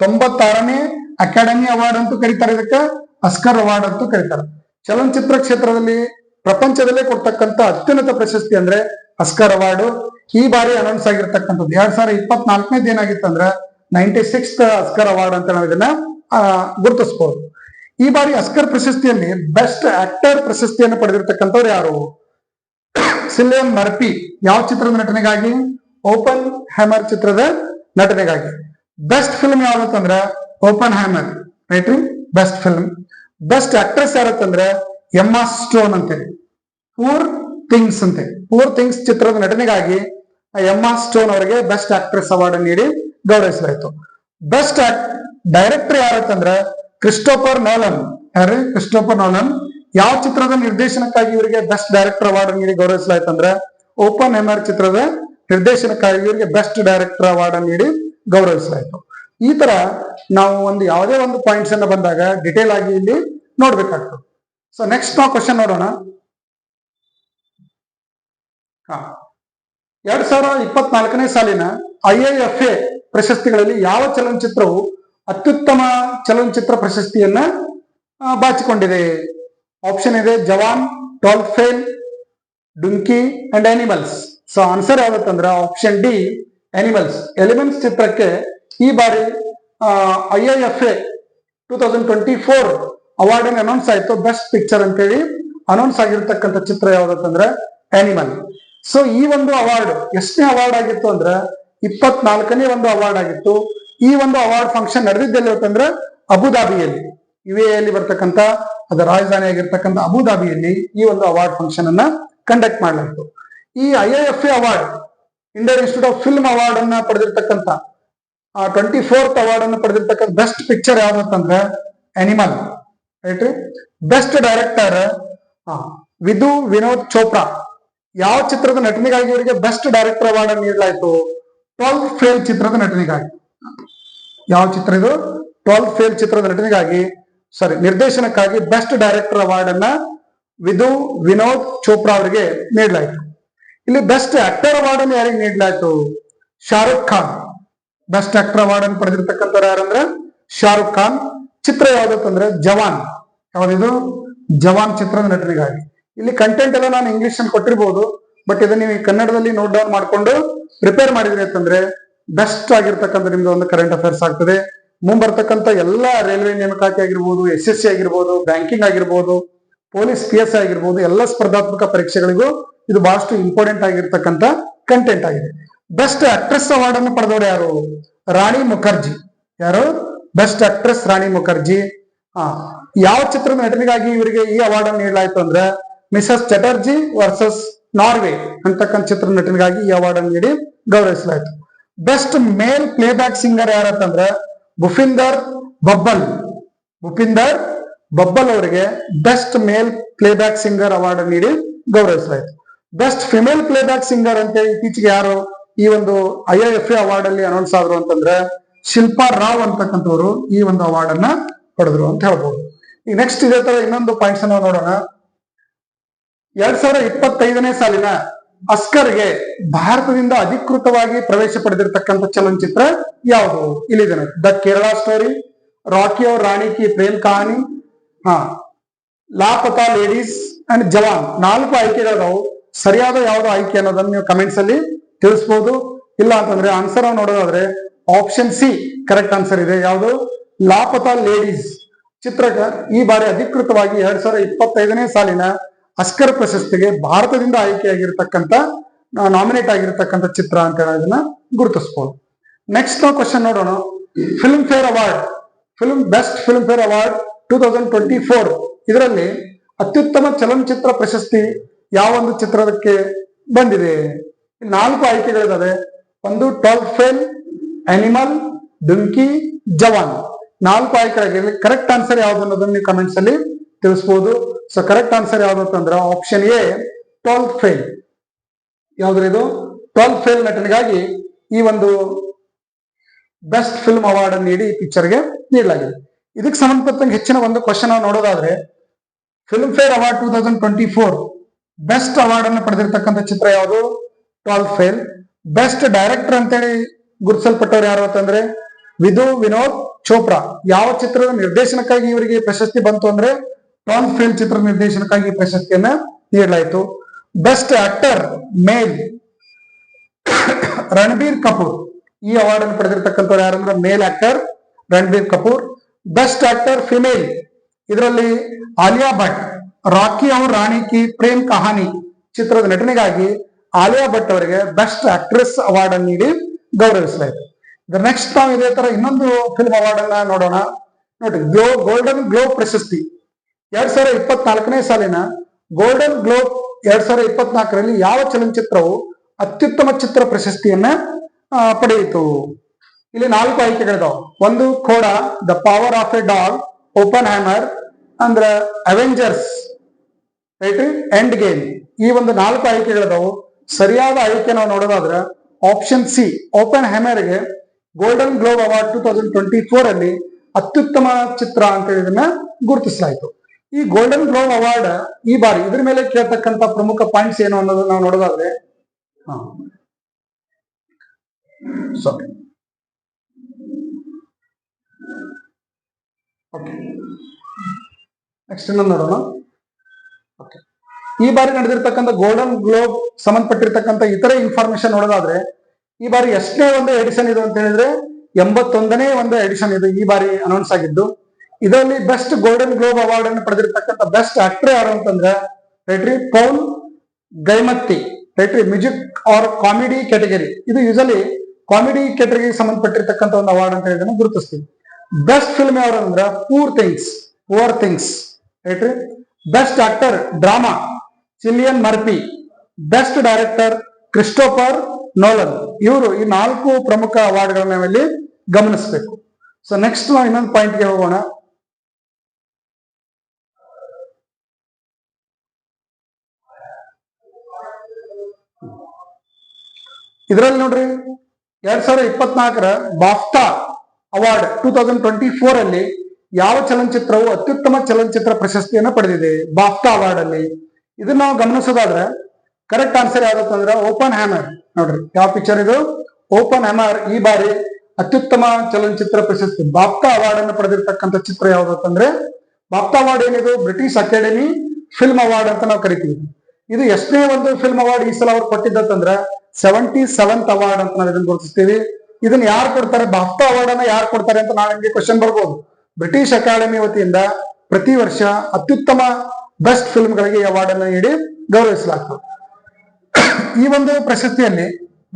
ತೊಂಬತ್ತಾರನೇ ಅಕಾಡೆಮಿ ಅವಾರ್ಡ್ ಅಂತೂ ಕರೀತಾರೆ. ಇದಕ್ಕೆ ಅಸ್ಕರ್ ಅವಾರ್ಡ್ ಅಂತೂ ಕರೀತಾರೆ. ಚಲನಚಿತ್ರ ಕ್ಷೇತ್ರದಲ್ಲಿ ಪ್ರಪಂಚದಲ್ಲೇ ಕೊಡ್ತಕ್ಕಂಥ ಅತ್ಯುನ್ನತ ಪ್ರಶಸ್ತಿ ಅಂದ್ರೆ ಅಸ್ಕರ್ ಅವಾರ್ಡ್ ಈ ಬಾರಿ ಅನೌನ್ಸ್ ಆಗಿರ್ತಕ್ಕಂಥದ್ದು. ಎರಡ್ ಸಾವಿರದ ಇಪ್ಪತ್ನಾಲ್ಕನೇದು ಏನಾಗಿತ್ತಂದ್ರೆ ನೈಂಟಿ ಸಿಕ್ಸ್ ಅಸ್ಕರ್ ಅವಾರ್ಡ್ ಅಂತ ನಾವು ಇದನ್ನ ಆ, ಗುರುತಿಸಬಹುದು ಈ ಬಾರಿ ಅಸ್ಕರ್ ಪ್ರಶಸ್ತಿಯಲ್ಲಿ ಬೆಸ್ಟ್ ಆಕ್ಟರ್ ಪ್ರಶಸ್ತಿಯನ್ನು ಪಡೆದಿರ್ತಕ್ಕಂಥವ್ರು ಯಾರು? ಸಿಲಿಯನ್ ಮರ್ಪಿ ಯಾವ ಚಿತ್ರದ ನಟನೆಗಾಗಿ? ಓಪನ್ ಹ್ಯಾಮರ್ ಚಿತ್ರದ ನಟನೆಗಾಗಿ. Best film ಯಾವ್ದಂತಂದ್ರ Oppenheimer right best film best actress ಯಾರತ್ತಂದ್ರೆ Emma Stone ಅಂತೇಳಿ. ಪೂರ್ ಥಿಂಗ್ಸ್ ಅಂತೆ ಪೂರ್ ಥಿಂಗ್ಸ್ ಚಿತ್ರದ ನಟನೆಗಾಗಿ ಎಮ್ಮಾ ಸ್ಟೋನ್ ಅವರಿಗೆ ಬೆಸ್ಟ್ ಆಕ್ಟ್ರೆಸ್ ಅವಾರ್ಡ್ ನೀಡಿ ಗೌರವಿಸಲಾಯಿತು. ಬೆಸ್ಟ್ ಡೈರೆಕ್ಟರ್ ಯಾರಂತಂದ್ರೆ ಕ್ರಿಸ್ಟೋಫರ್ ನೋಲನ್. ಯಾರು? Christopher Nolan. ಯಾವ ಚಿತ್ರದ ನಿರ್ದೇಶನಕ್ಕಾಗಿ ಇವರಿಗೆ ಬೆಸ್ಟ್ ಡೈರೆಕ್ಟರ್ ಅವಾರ್ಡ್ ನೀಡಿ ಗೌರವಿಸಲಾಯ್ತಂದ್ರೆ ಓಪನ್ ಎಮರ್ ಚಿತ್ರದ ನಿರ್ದೇಶನಕ್ಕಾಗಿ ಇವರಿಗೆ ಬೆಸ್ಟ್ ಡೈರೆಕ್ಟರ್ ಅವಾರ್ಡ್ ನೀಡಿ ಗೌರವಿಸಲಾಯಿತು. ಈ ತರ ನಾವು ಒಂದು ಯಾವುದೇ ಒಂದು ಪಾಯಿಂಟ್ಸ್ ಅನ್ನ ಬಂದಾಗ ಡಿಟೇಲ್ ಆಗಿ ಇಲ್ಲಿ ನೋಡ್ಬೇಕಾಗ್ತದೆ. ಸೊ ನೆಕ್ಸ್ಟ್ ನಾವು ಕ್ವಶನ್ ನೋಡೋಣ. ಎರಡ್ ಸಾವಿರದ ಇಪ್ಪತ್ನಾಲ್ಕನೇ ಸಾಲಿನ ಐಎಎಫ್ ಎ ಪ್ರಶಸ್ತಿಗಳಲ್ಲಿ ಯಾವ ಚಲನಚಿತ್ರವು ಅತ್ಯುತ್ತಮ ಚಲನಚಿತ್ರ ಪ್ರಶಸ್ತಿಯನ್ನ ಬಾಚಿಕೊಂಡಿದೆ. ಆಪ್ಷನ್ ಇದೆ, Jawan tall fail Dunki and animals so answer ಯಾವತ್ತಂದ್ರೆ option D animals elements ಚಿತ್ರಕ್ಕೆ ಈ ಬಾರಿ I I F A two thousand twenty four award announce ಆಯ್ತು. ಬೆಸ್ಟ್ ಪಿಕ್ಚರ್ ಅಂತೇಳಿ ಅನೌನ್ಸ್ ಆಗಿರ್ತಕ್ಕಂಥ ಚಿತ್ರ ಯಾವ್ದಂದ್ರೆ ಆನಿಮಲ್ ಸೊ ಈ ಒಂದು ಅವಾರ್ಡ್ ಎಷ್ಟನೇ ಅವಾರ್ಡ್ ಆಗಿತ್ತು ಅಂದ್ರೆ ಇಪ್ಪತ್ನಾಲ್ಕನೇ ಒಂದು ಅವಾರ್ಡ್ ಆಗಿತ್ತು. ಈ ಒಂದು ಅವಾರ್ಡ್ ಫಂಕ್ಷನ್ ನಡೆದಿದ್ದೆಲ್ಲ ಅಂತಂದ್ರೆ ಅಬುದಾಬಿಯಲ್ಲಿ ಯು ಎಲ್ಲಿ ಬರ್ತಕ್ಕಂಥ ಅದರ ರಾಜಧಾನಿ ಆಗಿರ್ತಕ್ಕಂಥ ಅಬುದಾಬಿಯಲ್ಲಿ ಈ ಒಂದು ಅವಾರ್ಡ್ ಫಂಕ್ಷನ್ ಅನ್ನ ಕಂಡಕ್ಟ್ ಮಾಡಲಾಯಿತು. ಈ I F A award Indian institute of film award ಅನ್ನ ಪಡೆದಿರ್ತಕ್ಕಂಥ ಟ್ವೆಂಟಿ ಫೋರ್ತ್ ಅವಾರ್ಡ್ ಅನ್ನು ಪಡೆದಿರ್ತಕ್ಕಂಥ ಬೆಸ್ಟ್ ಪಿಕ್ಚರ್ ಯಾವ್ದು ಅಂತಂದ್ರೆ animal right best director Vidhu Vinod Chopra. ಯಾವ ಚಿತ್ರದ ನಟನೆಗಾಗಿ ಇವರಿಗೆ ಬೆಸ್ಟ್ ಡೈರೆಕ್ಟರ್ ಅವಾರ್ಡ್ ಅನ್ನು ನೀಡಲಾಯಿತು? ಟ್ವೆಲ್ ಫೇಲ್ ಚಿತ್ರದ ನಟನೆಗಾಗಿ. ಯಾವ ಚಿತ್ರ ಇದು? ಟ್ವೆಲ್ ಫೇಲ್ ಚಿತ್ರದ ನಟನೆಗಾಗಿ ಸಾರಿ ನಿರ್ದೇಶನಕ್ಕಾಗಿ ಬೆಸ್ಟ್ ಡೈರೆಕ್ಟರ್ ಅವಾರ್ಡ್ ಅನ್ನ ವಿಧು ವಿನೋದ್ ಚೋಪ್ರಾ ಅವರಿಗೆ ನೀಡಲಾಯಿತು. ಇಲ್ಲಿ ಬೆಸ್ಟ್ ಆಕ್ಟರ್ ಅವಾರ್ಡ್ ಅನ್ನು ಯಾರಿಗೆ ನೀಡಲಾಯಿತು? Shahrukh Khan. Best actor award ಅನ್ನು ಪಡೆದಿರ್ತಕ್ಕಂಥವ್ರು ಯಾರಂದ್ರೆ ಶಾರುಖ್ ಖಾನ್. ಚಿತ್ರ ಯಾವ್ದಂದ್ರೆ ಜವಾನ್. ಯಾವ್ದಿದು ಜವಾನ್ ಚಿತ್ರದ ನಟನೆಗಾಗಿ. ಇಲ್ಲಿ ಕಂಟೆಂಟ್ ಎಲ್ಲ ನಾನು ಇಂಗ್ಲಿಷ್ ಅನ್ನು ಕೊಟ್ಟಿರ್ಬೋದು ಬಟ್ ಇದನ್ನ ನೀವು ಕನ್ನಡದಲ್ಲಿ ನೋಟ್ ಡೌನ್ ಮಾಡಿಕೊಂಡು ಪ್ರಿಪೇರ್ ಮಾಡಿದ್ರಿ ಅಂತಂದ್ರೆ ಬೆಸ್ಟ್ ಆಗಿರ್ತಕ್ಕಂಥ ನಿಮ್ದು ಒಂದು ಕರೆಂಟ್ ಅಫೇರ್ಸ್ ಆಗ್ತದೆ. ಮುಂಬರ್ತಕ್ಕಂಥ ಎಲ್ಲ ರೈಲ್ವೆ ನೇಮಕಾತಿ ಆಗಿರ್ಬೋದು ಎಸ್ ಎಸ್ ಸಿ ಆಗಿರ್ಬೋದು ಬ್ಯಾಂಕಿಂಗ್ ಆಗಿರ್ಬೋದು ಪೊಲೀಸ್ ಪಿ ಎಸ್ ಆಗಿರ್ಬೋದು, ಎಲ್ಲ ಸ್ಪರ್ಧಾತ್ಮಕ ಪರೀಕ್ಷೆಗಳಿಗೂ ಇದು ಬಹಳಷ್ಟು ಇಂಪಾರ್ಟೆಂಟ್ ಆಗಿರ್ತಕ್ಕಂಥ ಕಂಟೆಂಟ್ ಆಗಿದೆ. ಬೆಸ್ಟ್ ಆಕ್ಟ್ರೆಸ್ ಅವಾರ್ಡ್ ಅನ್ನು ಪಡೆದವರು ಯಾರು? ರಾಣಿ ಮುಖರ್ಜಿ. ಯಾರು? Best actress Rani Mukherjee. ಯಾವ ಚಿತ್ರದ ನಟನೆಗಾಗಿ ಇವರಿಗೆ ಈ ಅವಾರ್ಡ್ ಅನ್ನು ನೀಡಲಾಯಿತು ಅಂದ್ರೆ ಮಿಸಸ್ ಚಟರ್ಜಿ ವರ್ಸಸ್ ನಾರ್ವೆ ಅಂತಕ್ಕಂಥ ಚಿತ್ರ ನಟನೆಗಾಗಿ ಈ ಅವಾರ್ಡ್ ಅನ್ನು ನೀಡಿ ಗೌರವಿಸಲಾಯಿತು. ಬೆಸ್ಟ್ ಮೇಲ್ ಪ್ಲೇಬ್ಯಾಕ್ ಸಿಂಗರ್ ಯಾರಂತಂದ್ರೆ ಭುಪಿಂದರ್ ಬಬ್ಬಲ್. ಭುಪಿಂದರ್ ಬಬ್ಬಲ್ ಅವರಿಗೆ best male playback singer award ನೀಡಿ ಗೌರವಿಸಲಾಯಿತು. ಬೆಸ್ಟ್ ಫಿಮೇಲ್ ಪ್ಲೇಬ್ಯಾಕ್ ಸಿಂಗರ್ ಅಂತ ಇತ್ತೀಚೆಗೆ ಯಾರು ಈ ಒಂದು I I F A award ಅಲ್ಲಿ ಅನೌನ್ಸ್ ಆದ್ರು ಅಂತಂದ್ರೆ ಶಿಲ್ಪಾ ರಾವ್ ಅಂತಕ್ಕಂಥವ್ರು ಈ ಒಂದು ಅವಾರ್ಡ್ ಅನ್ನ ಪಡೆದ್ರು ಅಂತ ಹೇಳ್ಬೋದು. ಈಗ ನೆಕ್ಸ್ಟ್ ಇದೇ ತರ ಇನ್ನೊಂದು ಪಾಯಿಂಟ್ಸ್ ನಾವು ನೋಡೋಣ. ಎರಡ್ ಸಾವಿರದ ಇಪ್ಪತ್ತೈದನೇ ಸಾಲಿನ ಅಸ್ಕರ್ಗೆ ಭಾರತದಿಂದ ಅಧಿಕೃತವಾಗಿ ಪ್ರವೇಶ ಪಡೆದಿರ್ತಕ್ಕಂಥ ಚಲನಚಿತ್ರ ಯಾವುದು? ಇಲ್ಲಿದೆ ದ ಕೇರಳ ಸ್ಟೋರಿ ರಾಕಿ ಅವ್ರ ರಾಣಿ ಕಿ ಪ್ರೇಮ್ ಕಹಾನಿ, ಹಾ ಲಾಪತಾ ಲೇಡೀಸ್ ಅಂಡ್ ಜವಾನ್. ನಾಲ್ಕು ಆಯ್ಕೆಗಳಿದಾವು ಸರಿಯಾದ ಯಾವ್ದು ಆಯ್ಕೆ ಅನ್ನೋದನ್ನ ನೀವು ಕಮೆಂಟ್ಸ್ ಅಲ್ಲಿ ತಿಳಿಸ್ಬೋದು. ಇಲ್ಲ ಅಂತಂದ್ರೆ ಆನ್ಸರ್ ನೋಡೋದಾದ್ರೆ ಆಪ್ಷನ್ ಸಿ ಕರೆಕ್ಟ್ ಆನ್ಸರ್ ಇದೆ. ಯಾವುದು? ಲಾಪತಾ ಲೇಡೀಸ್ ಚಿತ್ರಕ ಈ ಬಾರಿ ಅಧಿಕೃತವಾಗಿ ಎರಡ್ ಸಾವಿರದ ಇಪ್ಪತ್ತೈದನೇ ಸಾಲಿನ ಅಸ್ಕರ್ ಪ್ರಶಸ್ತಿಗೆ ಭಾರತದಿಂದ ಆಯ್ಕೆಯಾಗಿರ್ತಕ್ಕಂಥ ನಾಮಿನೇಟ್ ಆಗಿರ್ತಕ್ಕಂಥ ಚಿತ್ರ ಅಂತ ಹೇಳೋದನ್ನ ಗುರುತಿಸ್ಬೋದು. ನೆಕ್ಸ್ಟ್ ನಾವು ಕ್ವಶನ್ ನೋಡೋಣ. Filmfare award film best Filmfare award two thousand twenty four ಇದರಲ್ಲಿ ಅತ್ಯುತ್ತಮ ಚಲನಚಿತ್ರ ಪ್ರಶಸ್ತಿ ಯಾವ ಒಂದು ಚಿತ್ರಕ್ಕೆ ಬಂದಿದೆ? ನಾಲ್ಕು ಆಯ್ಕೆಗಳಿದ್ದಾವೆ ಒಂದು twelve fail animal Dunki Jawan ನಾಲ್ಕು ಆಯ್ಕೆಗಳಾಗಿರಲಿ ಕರೆಕ್ಟ್ ಆನ್ಸರ್ ಯಾವ್ದು ಅನ್ನೋದನ್ನ ನೀವು ಕಮೆಂಟ್ಸ್ ಅಲ್ಲಿ ತಿಳಿಸ್ಬೋದು. ಸೊ ಕರೆಕ್ಟ್ ಆನ್ಸರ್ ಯಾವ್ದು ಅಂತಂದ್ರೆ ಆಪ್ಷನ್ ಎ ಟ್ವೆಲ್ ಫೇಲ್ ಯಾವ್ದ್ರ ಇದು? ಟ್ವೆಲ್ ಫೇಲ್ ನಟನೆಗಾಗಿ ಈ ಒಂದು ಬೆಸ್ಟ್ ಫಿಲ್ಮ್ ಅವಾರ್ಡ್ ಅನ್ನು ನೀಡಿ ಪಿಕ್ಚರ್ಗೆ ನೀಡಲಾಗಿದೆ. ಇದಕ್ಕೆ ಸಂಬಂಧಪಟ್ಟಂಗೆ ಹೆಚ್ಚಿನ ಒಂದು ಕ್ವಶನ್ ನೋಡೋದಾದ್ರೆ Filmfare award two thousand twenty four best award ಅನ್ನು ಪಡೆದಿರ್ತಕ್ಕಂಥ ಚಿತ್ರ ಯಾವುದು? ಟ್ವೆಲ್ ಫೇಲ್ ಬೆಸ್ಟ್ ಡೈರೆಕ್ಟರ್ ಅಂತೇಳಿ ಗುರುತಿಸಲ್ಪಟ್ಟವ್ರು ಯಾರು ಅಂತಂದ್ರೆ, ವಿಧು ವಿನೋದ್ ಚೋಪ್ರಾ. ಯಾವ ಚಿತ್ರದ ನಿರ್ದೇಶನಕ್ಕಾಗಿ ಇವರಿಗೆ ಪ್ರಶಸ್ತಿ ಬಂತು ಅಂದ್ರೆ ಟ್ವೆಲ್ ಫಿಲ್ಮ್ ಚಿತ್ರ ನಿರ್ದೇಶನಕ್ಕಾಗಿ ಪ್ರಶಸ್ತಿಯನ್ನ ನೀಡಲಾಯಿತು. Best actor male Ranbir Kapoor ಈ ಅವಾರ್ಡ್ ಅನ್ನು ಪಡೆದಿರ್ತಕ್ಕಂಥವ್ರು ಯಾರಂದ್ರೆ male actor Ranbir Kapoor best actor female ಇದರಲ್ಲಿ ಆಲಿಯಾ ಭಟ್ ರಾಕಿ ಅವ್ರ ರಾಣಿ ಕಿ ಪ್ರೇಮ್ ಕಹಾನಿ ಚಿತ್ರದ ನಟನೆಗಾಗಿ ಆಲಿಯಾ ಭಟ್ ಅವರಿಗೆ ಬೆಸ್ಟ್ ಆಕ್ಟ್ರೆಸ್ ಅವಾರ್ಡ್ ಅನ್ನು ನೀಡಿ ಗೌರವಿಸಲಾಯಿತು. ನೆಕ್ಸ್ಟ್ ನಾವು ಇದೇ ತರ ಇನ್ನೊಂದು ಫಿಲ್ಮ್ ಅವಾರ್ಡ್ ಅನ್ನ ನೋಡೋಣ. ನೋಡಿ ಗ್ಲೋ ಗೋಲ್ಡನ್ ಗ್ಲೋಬ್ ಪ್ರಶಸ್ತಿ. ಎರಡ್ ಸಾವಿರದ ಇಪ್ಪತ್ನಾಲ್ಕನೇ ಸಾಲಿನ ಗೋಲ್ಡನ್ ಗ್ಲೋಬ್ ಎರಡ್ ಸಾವಿರದ ಇಪ್ಪತ್ನಾಲ್ಕರಲ್ಲಿ ಯಾವ ಚಲನಚಿತ್ರವು ಅತ್ಯುತ್ತಮ ಚಿತ್ರ ಪ್ರಶಸ್ತಿಯನ್ನ ಪಡೆಯಿತು? ಇಲ್ಲಿ ನಾಲ್ಕು ಆಯ್ಕೆಗಳಿದಾವೆ. ಒಂದು, ಖೋಡ the power of a dog Oppenheimer ಅಂದ್ರ ಅವೆಂಜರ್ಸ್ ರೈಟ್ ಎಂಡ್ ಗೇಮ್ ಈ ಒಂದು ನಾಲ್ಕು ಆಯ್ಕೆಗಳಿದಾವು. ಸರಿಯಾದ ಆಯ್ಕೆ ನಾವು ನೋಡೋದಾದ್ರೆ ಆಪ್ಷನ್ ಸಿ ಓಪನ್ ಹ್ಯಾಮರ್ಗೆ golden globe award two thousand twenty four ಅಲ್ಲಿ ಅತ್ಯುತ್ತಮ ಚಿತ್ರ ಅಂತ ಹೇಳಿದನ್ನ ಗುರುತಿಸಲಾಯಿತು. ಈ ಗೋಲ್ಡನ್ ಗ್ಲೋವ್ ಅವಾರ್ಡ್ ಈ ಬಾರಿ ಇದ್ರ ಮೇಲೆ ಕೇಳ್ತಕ್ಕಂತ ಪ್ರಮುಖ ಪಾಯಿಂಟ್ಸ್ ಏನು ಅನ್ನೋದು ನಾವು ನೋಡೋದಾದ್ರೆ ನೆಕ್ಸ್ಟ್ ನೋಡೋಣ. ಓಕೆ ಈ ಬಾರಿ ನಡೆದಿರ್ತಕ್ಕಂಥ ಗೋಲ್ಡನ್ ಗ್ಲೋಬ್ ಸಂಬಂಧಪಟ್ಟಿರ್ತಕ್ಕಂಥ ಇತರೆ ಇನ್ಫಾರ್ಮೇಶನ್ ನೋಡೋದಾದ್ರೆ, ಈ ಬಾರಿ ಎಷ್ಟನೇ ಒಂದು ಎಡಿಷನ್ ಇದು ಅಂತ ಹೇಳಿದ್ರೆ, ಎಂಬತ್ತೊಂದನೇ ಒಂದು ಎಡಿಷನ್ ಇದು ಈ ಬಾರಿ ಅನೌನ್ಸ್ ಆಗಿದ್ದು. ಇದರಲ್ಲಿ ಬೆಸ್ಟ್ ಗೋಲ್ಡನ್ ಗ್ಲೋಬ್ ಅವಾರ್ಡ್ ಅನ್ನು ಪಡೆದಿರ್ತಕ್ಕಂಥ ಬೆಸ್ಟ್ ಆಕ್ಟರ್ ಯಾರು ಅಂತಂದ್ರೆ ರೈಟ್ರಿ ಪೌಲ್ ಗೈಮತ್ತಿ. ರೈಟ್ರಿ, ಮ್ಯೂಸಿಕ್ ಆರ್ ಕಾಮಿಡಿ ಕ್ಯಾಟಗರಿ ಇದು ಯೂಸಲಿ ಕಾಮಿಡಿ ಕ್ಯಾಟಗರಿಗೆ ಸಂಬಂಧಪಟ್ಟಿರ್ತಕ್ಕಂಥ ಒಂದು ಅವಾರ್ಡ್ ಅಂತ ಹೇಳಿ ಗುರುತಿಸ್ತೀವಿ ಬೆಸ್ಟ್ ಫಿಲ್ಮ್ ಯಾರು ಅಂದ್ರೆ poor things poor things ರೈಟ್ರಿ best actor drama Cillian Murphy best director Christopher Nolan ಇವರು ಈ ನಾಲ್ಕು ಪ್ರಮುಖ ಅವಾರ್ಡ್ಗಳನ್ನ ನಾವಿಲ್ಲಿ ಗಮನಿಸಬೇಕು. ಸೊ ನೆಕ್ಸ್ಟ್ ನಾವು ಇನ್ನೊಂದು ಪಾಯಿಂಟ್ಗೆ ಹೋಗೋಣ. ಇದರಲ್ಲಿ ನೋಡ್ರಿ, ಎರಡ್ ಸಾವಿರದ ಇಪ್ಪತ್ನಾಲ್ಕರ BAFTA award two thousand twenty four ಅಲ್ಲಿ ಯಾವ ಚಲನಚಿತ್ರವು ಅತ್ಯುತ್ತಮ ಚಲನಚಿತ್ರ ಪ್ರಶಸ್ತಿಯನ್ನು ಪಡೆದಿದೆ? ಬಾಫ್ತಾ ಅವಾರ್ಡ್ ಅಲ್ಲಿ ಇದನ್ನ ನಾವು ಗಮನಿಸೋದಾದ್ರೆ ಕರೆಕ್ಟ್ ಆನ್ಸರ್ ಯಾವ್ದಂದ್ರೆ ಓಪನ್ ಹ್ಯಾಮರ್. ನೋಡ್ರಿ, ಯಾವ ಪಿಕ್ಚರ್ ಇದು? ಓಪನ್ ಹ್ಯಾಮರ್ ಈ ಬಾರಿ ಅತ್ಯುತ್ತಮ ಚಲನಚಿತ್ರ ಪ್ರಶಸ್ತಿ. ಬಾಫ್ತಾ ಅವಾರ್ಡ್ ಅನ್ನು ಪಡೆದಿರ್ತಕ್ಕಂಥ ಚಿತ್ರ ಯಾವ್ದಂದ್ರೆ ಬಾಫ್ತಾ ಅವಾರ್ಡ್ ಏನಿದು? ಬ್ರಿಟಿಷ್ ಅಕಾಡೆಮಿ ಫಿಲ್ಮ್ ಅವಾರ್ಡ್ ಅಂತ ನಾವು ಕರಿತೀವಿ. ಇದು ಎಷ್ಟೇ ಒಂದು ಫಿಲ್ಮ್ ಅವಾರ್ಡ್ ಈ ಸಲ ಅವ್ರು ಕೊಟ್ಟಿದ್ದತ್ತಂದ್ರ ಸೆವೆಂಟಿ ಸೆವೆಂತ್ ಅವಾರ್ಡ್ ಅಂತ ನಾವು ಇದನ್ನ ಗುರುತಿಸ್ತೀವಿ. ಇದನ್ನ ಯಾರು ಕೊಡ್ತಾರೆ? ಬಾಫ್ತಾ ಅವಾರ್ಡ್ ಅನ್ನ ಯಾರು ಕೊಡ್ತಾರೆ ಅಂತ ನಾವು ನಿಮಗೆ ಕ್ವಶನ್ ಬರ್ಬೋದು. ಬ್ರಿಟಿಷ್ ಅಕಾಡೆಮಿ ವತಿಯಿಂದ ಪ್ರತಿ ವರ್ಷ ಅತ್ಯುತ್ತಮ ಬೆಸ್ಟ್ ಫಿಲ್ಮ್ಗಳಿಗೆ ಅವಾರ್ಡ್ ಅನ್ನು ನೀಡಿ ಗೌರವಿಸಲಾಗ್ತದೆ. ಈ ಒಂದು ಪ್ರಶಸ್ತಿಯಲ್ಲಿ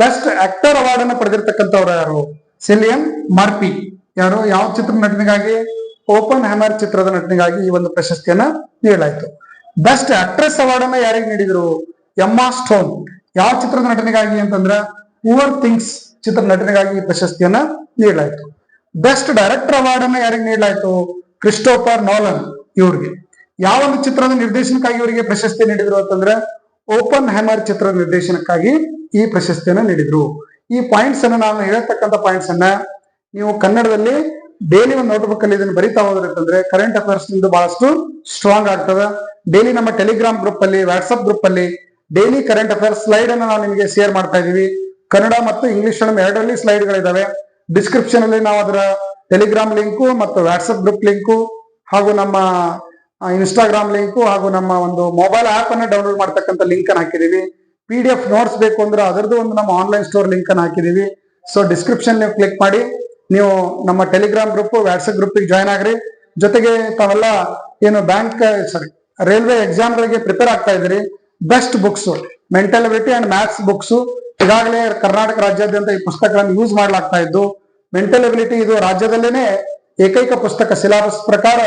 ಬೆಸ್ಟ್ ಆಕ್ಟರ್ ಅವಾರ್ಡ್ ಅನ್ನು ಪಡೆದಿರ್ತಕ್ಕಂಥವ್ರು ಯಾರು? ಸೆಲಿಯನ್ ಮಾರ್ಪಿ. ಯಾರು? ಯಾವ ಚಿತ್ರ ನಟನೆಗಾಗಿ? ಓಪನ್ ಹ್ಯಾಮರ್ ಚಿತ್ರದ ನಟನೆಗಾಗಿ ಈ ಒಂದು ಪ್ರಶಸ್ತಿಯನ್ನ ನೀಡಲಾಯಿತು. ಬೆಸ್ಟ್ ಆಕ್ಟ್ರೆಸ್ ಅವಾರ್ಡ್ ಅನ್ನ ಯಾರಿಗೆ ನೀಡಿದ್ರು? ಎಮ್ಮಾ ಸ್ಟೋನ್ ಯಾವ ಚಿತ್ರದ ನಟನೆಗಾಗಿ ಅಂತಂದ್ರೆ ಪೂವರ್ ಥಿಂಗ್ಸ್ ಚಿತ್ರ ನಟನೆಗಾಗಿ ಪ್ರಶಸ್ತಿಯನ್ನ ನೀಡಲಾಯಿತು. ಬೆಸ್ಟ್ ಡೈರೆಕ್ಟರ್ ಅವಾರ್ಡ್ ಅನ್ನ ಯಾರಿಗೆ ನೀಡಲಾಯಿತು? ಕ್ರಿಸ್ಟೋಫರ್ ನೋಲನ್ ಇವ್ರಿಗೆ. ಯಾವ ಒಂದು ಚಿತ್ರದ ನಿರ್ದೇಶನಕ್ಕಾಗಿ ಇವರಿಗೆ ಪ್ರಶಸ್ತಿ ನೀಡಿದ್ರು ಅಂತಂದ್ರೆ ಓಪನ್ ಹ್ಯಾಮರ್ ಚಿತ್ರ ನಿರ್ದೇಶನಕ್ಕಾಗಿ ಈ ಪ್ರಶಸ್ತಿಯನ್ನ ನೀಡಿದ್ರು. ಈ ಪಾಯಿಂಟ್ಸ್ ಅನ್ನ ನಾನು ಹೇಳ್ತಕ್ಕಂಥ ಪಾಯಿಂಟ್ಸ್ ಅನ್ನ ನೀವು ಕನ್ನಡದಲ್ಲಿ ಡೈಲಿ ಒಂದು ನೋಟ್ಬುಕ್ ಅಲ್ಲಿ ಇದನ್ನು ಬರಿತಾ ಹೋದ್ರೆ ಅಂತಂದ್ರೆ ಕರೆಂಟ್ ಅಫೇರ್ಸ್ ನಿಮ್ದು ಬಹಳಷ್ಟು ಸ್ಟ್ರಾಂಗ್ ಆಗ್ತದೆ. ಡೈಲಿ ನಮ್ಮ ಟೆಲಿಗ್ರಾಮ್ ಗ್ರೂಪ್ ಅಲ್ಲಿ ವಾಟ್ಸ್ಆಪ್ ಗ್ರೂಪ್ ಅಲ್ಲಿ ಡೈಲಿ ಕರೆಂಟ್ ಅಫೇರ್ ಸ್ಲೈಡ್ ಅನ್ನು ನಾವು ನಿಮಗೆ ಶೇರ್ ಮಾಡ್ತಾ ಇದೀವಿ. ಕನ್ನಡ ಮತ್ತು ಇಂಗ್ಲಿಷ್ ಎರಡರಲ್ಲಿ ಸ್ಲೈಡ್ ಗಳಿದಾವೆ. ಡಿಸ್ಕ್ರಿಪ್ಷನ್ ಅಲ್ಲಿ ನಾವು ಅದರ ಟೆಲಿಗ್ರಾಮ್ ಲಿಂಕು ಮತ್ತು ವಾಟ್ಸ್ಆಪ್ ಗ್ರೂಪ್ ಲಿಂಕು ಹಾಗೂ ನಮ್ಮ ಇನ್ಸ್ಟಾಗ್ರಾಮ್ ಲಿಂಕು ಹಾಗೂ ನಮ್ಮ ಒಂದು ಮೊಬೈಲ್ ಆಪ್ ಅನ್ನು ಡೌನ್ಲೋಡ್ ಮಾಡ್ತಕ್ಕಂಥ ಲಿಂಕ್ ಅನ್ನು ಹಾಕಿದೀವಿ. ಪಿ ಡಿ ಎಫ್ ನೋಟ್ಸ್ ಬೇಕು ಅಂದ್ರೆ ಅದರದ್ದು ಒಂದು ನಮ್ಮ ಆನ್ಲೈನ್ ಸ್ಟೋರ್ ಲಿಂಕ್ ಅನ್ನು ಹಾಕಿದೀವಿ. ಸೊ ಡಿಸ್ಕ್ರಿಪ್ಷನ್ ನೀವು ಕ್ಲಿಕ್ ಮಾಡಿ, ನೀವು ನಮ್ಮ ಟೆಲಿಗ್ರಾಮ್ ಗ್ರೂಪ್ ವಾಟ್ಸ್ಆಪ್ ಗ್ರೂಪಿಗೆ ಜಾಯ್ನ್ ಆಗ್ರಿ. ಜೊತೆಗೆ ತಾವೆಲ್ಲ ಏನು ಬ್ಯಾಂಕ್ ಸಾರಿ ರೈಲ್ವೆ ಎಕ್ಸಾಮ್ಗಳಿಗೆ ಪ್ರಿಪೇರ್ ಆಗ್ತಾ ಇದ್ದೀರಿ. Best books mental ability and maths books ಈಗಾಗಲೇ ಕರ್ನಾಟಕ ರಾಜ್ಯಾದ್ಯಂತ ಈ ಪುಸ್ತಕಗಳನ್ನು ಯೂಸ್ ಮಾಡಲಾಗ್ತಾ ಇದ್ದು ಮೆಂಟಲ್ ಎಬಿಲಿಟಿ ಇದು ರಾಜ್ಯದಲ್ಲೇನೆ ಏಕೈಕ ಪುಸ್ತಕ ಸಿಲಾಬಸ್ ಪ್ರಕಾರ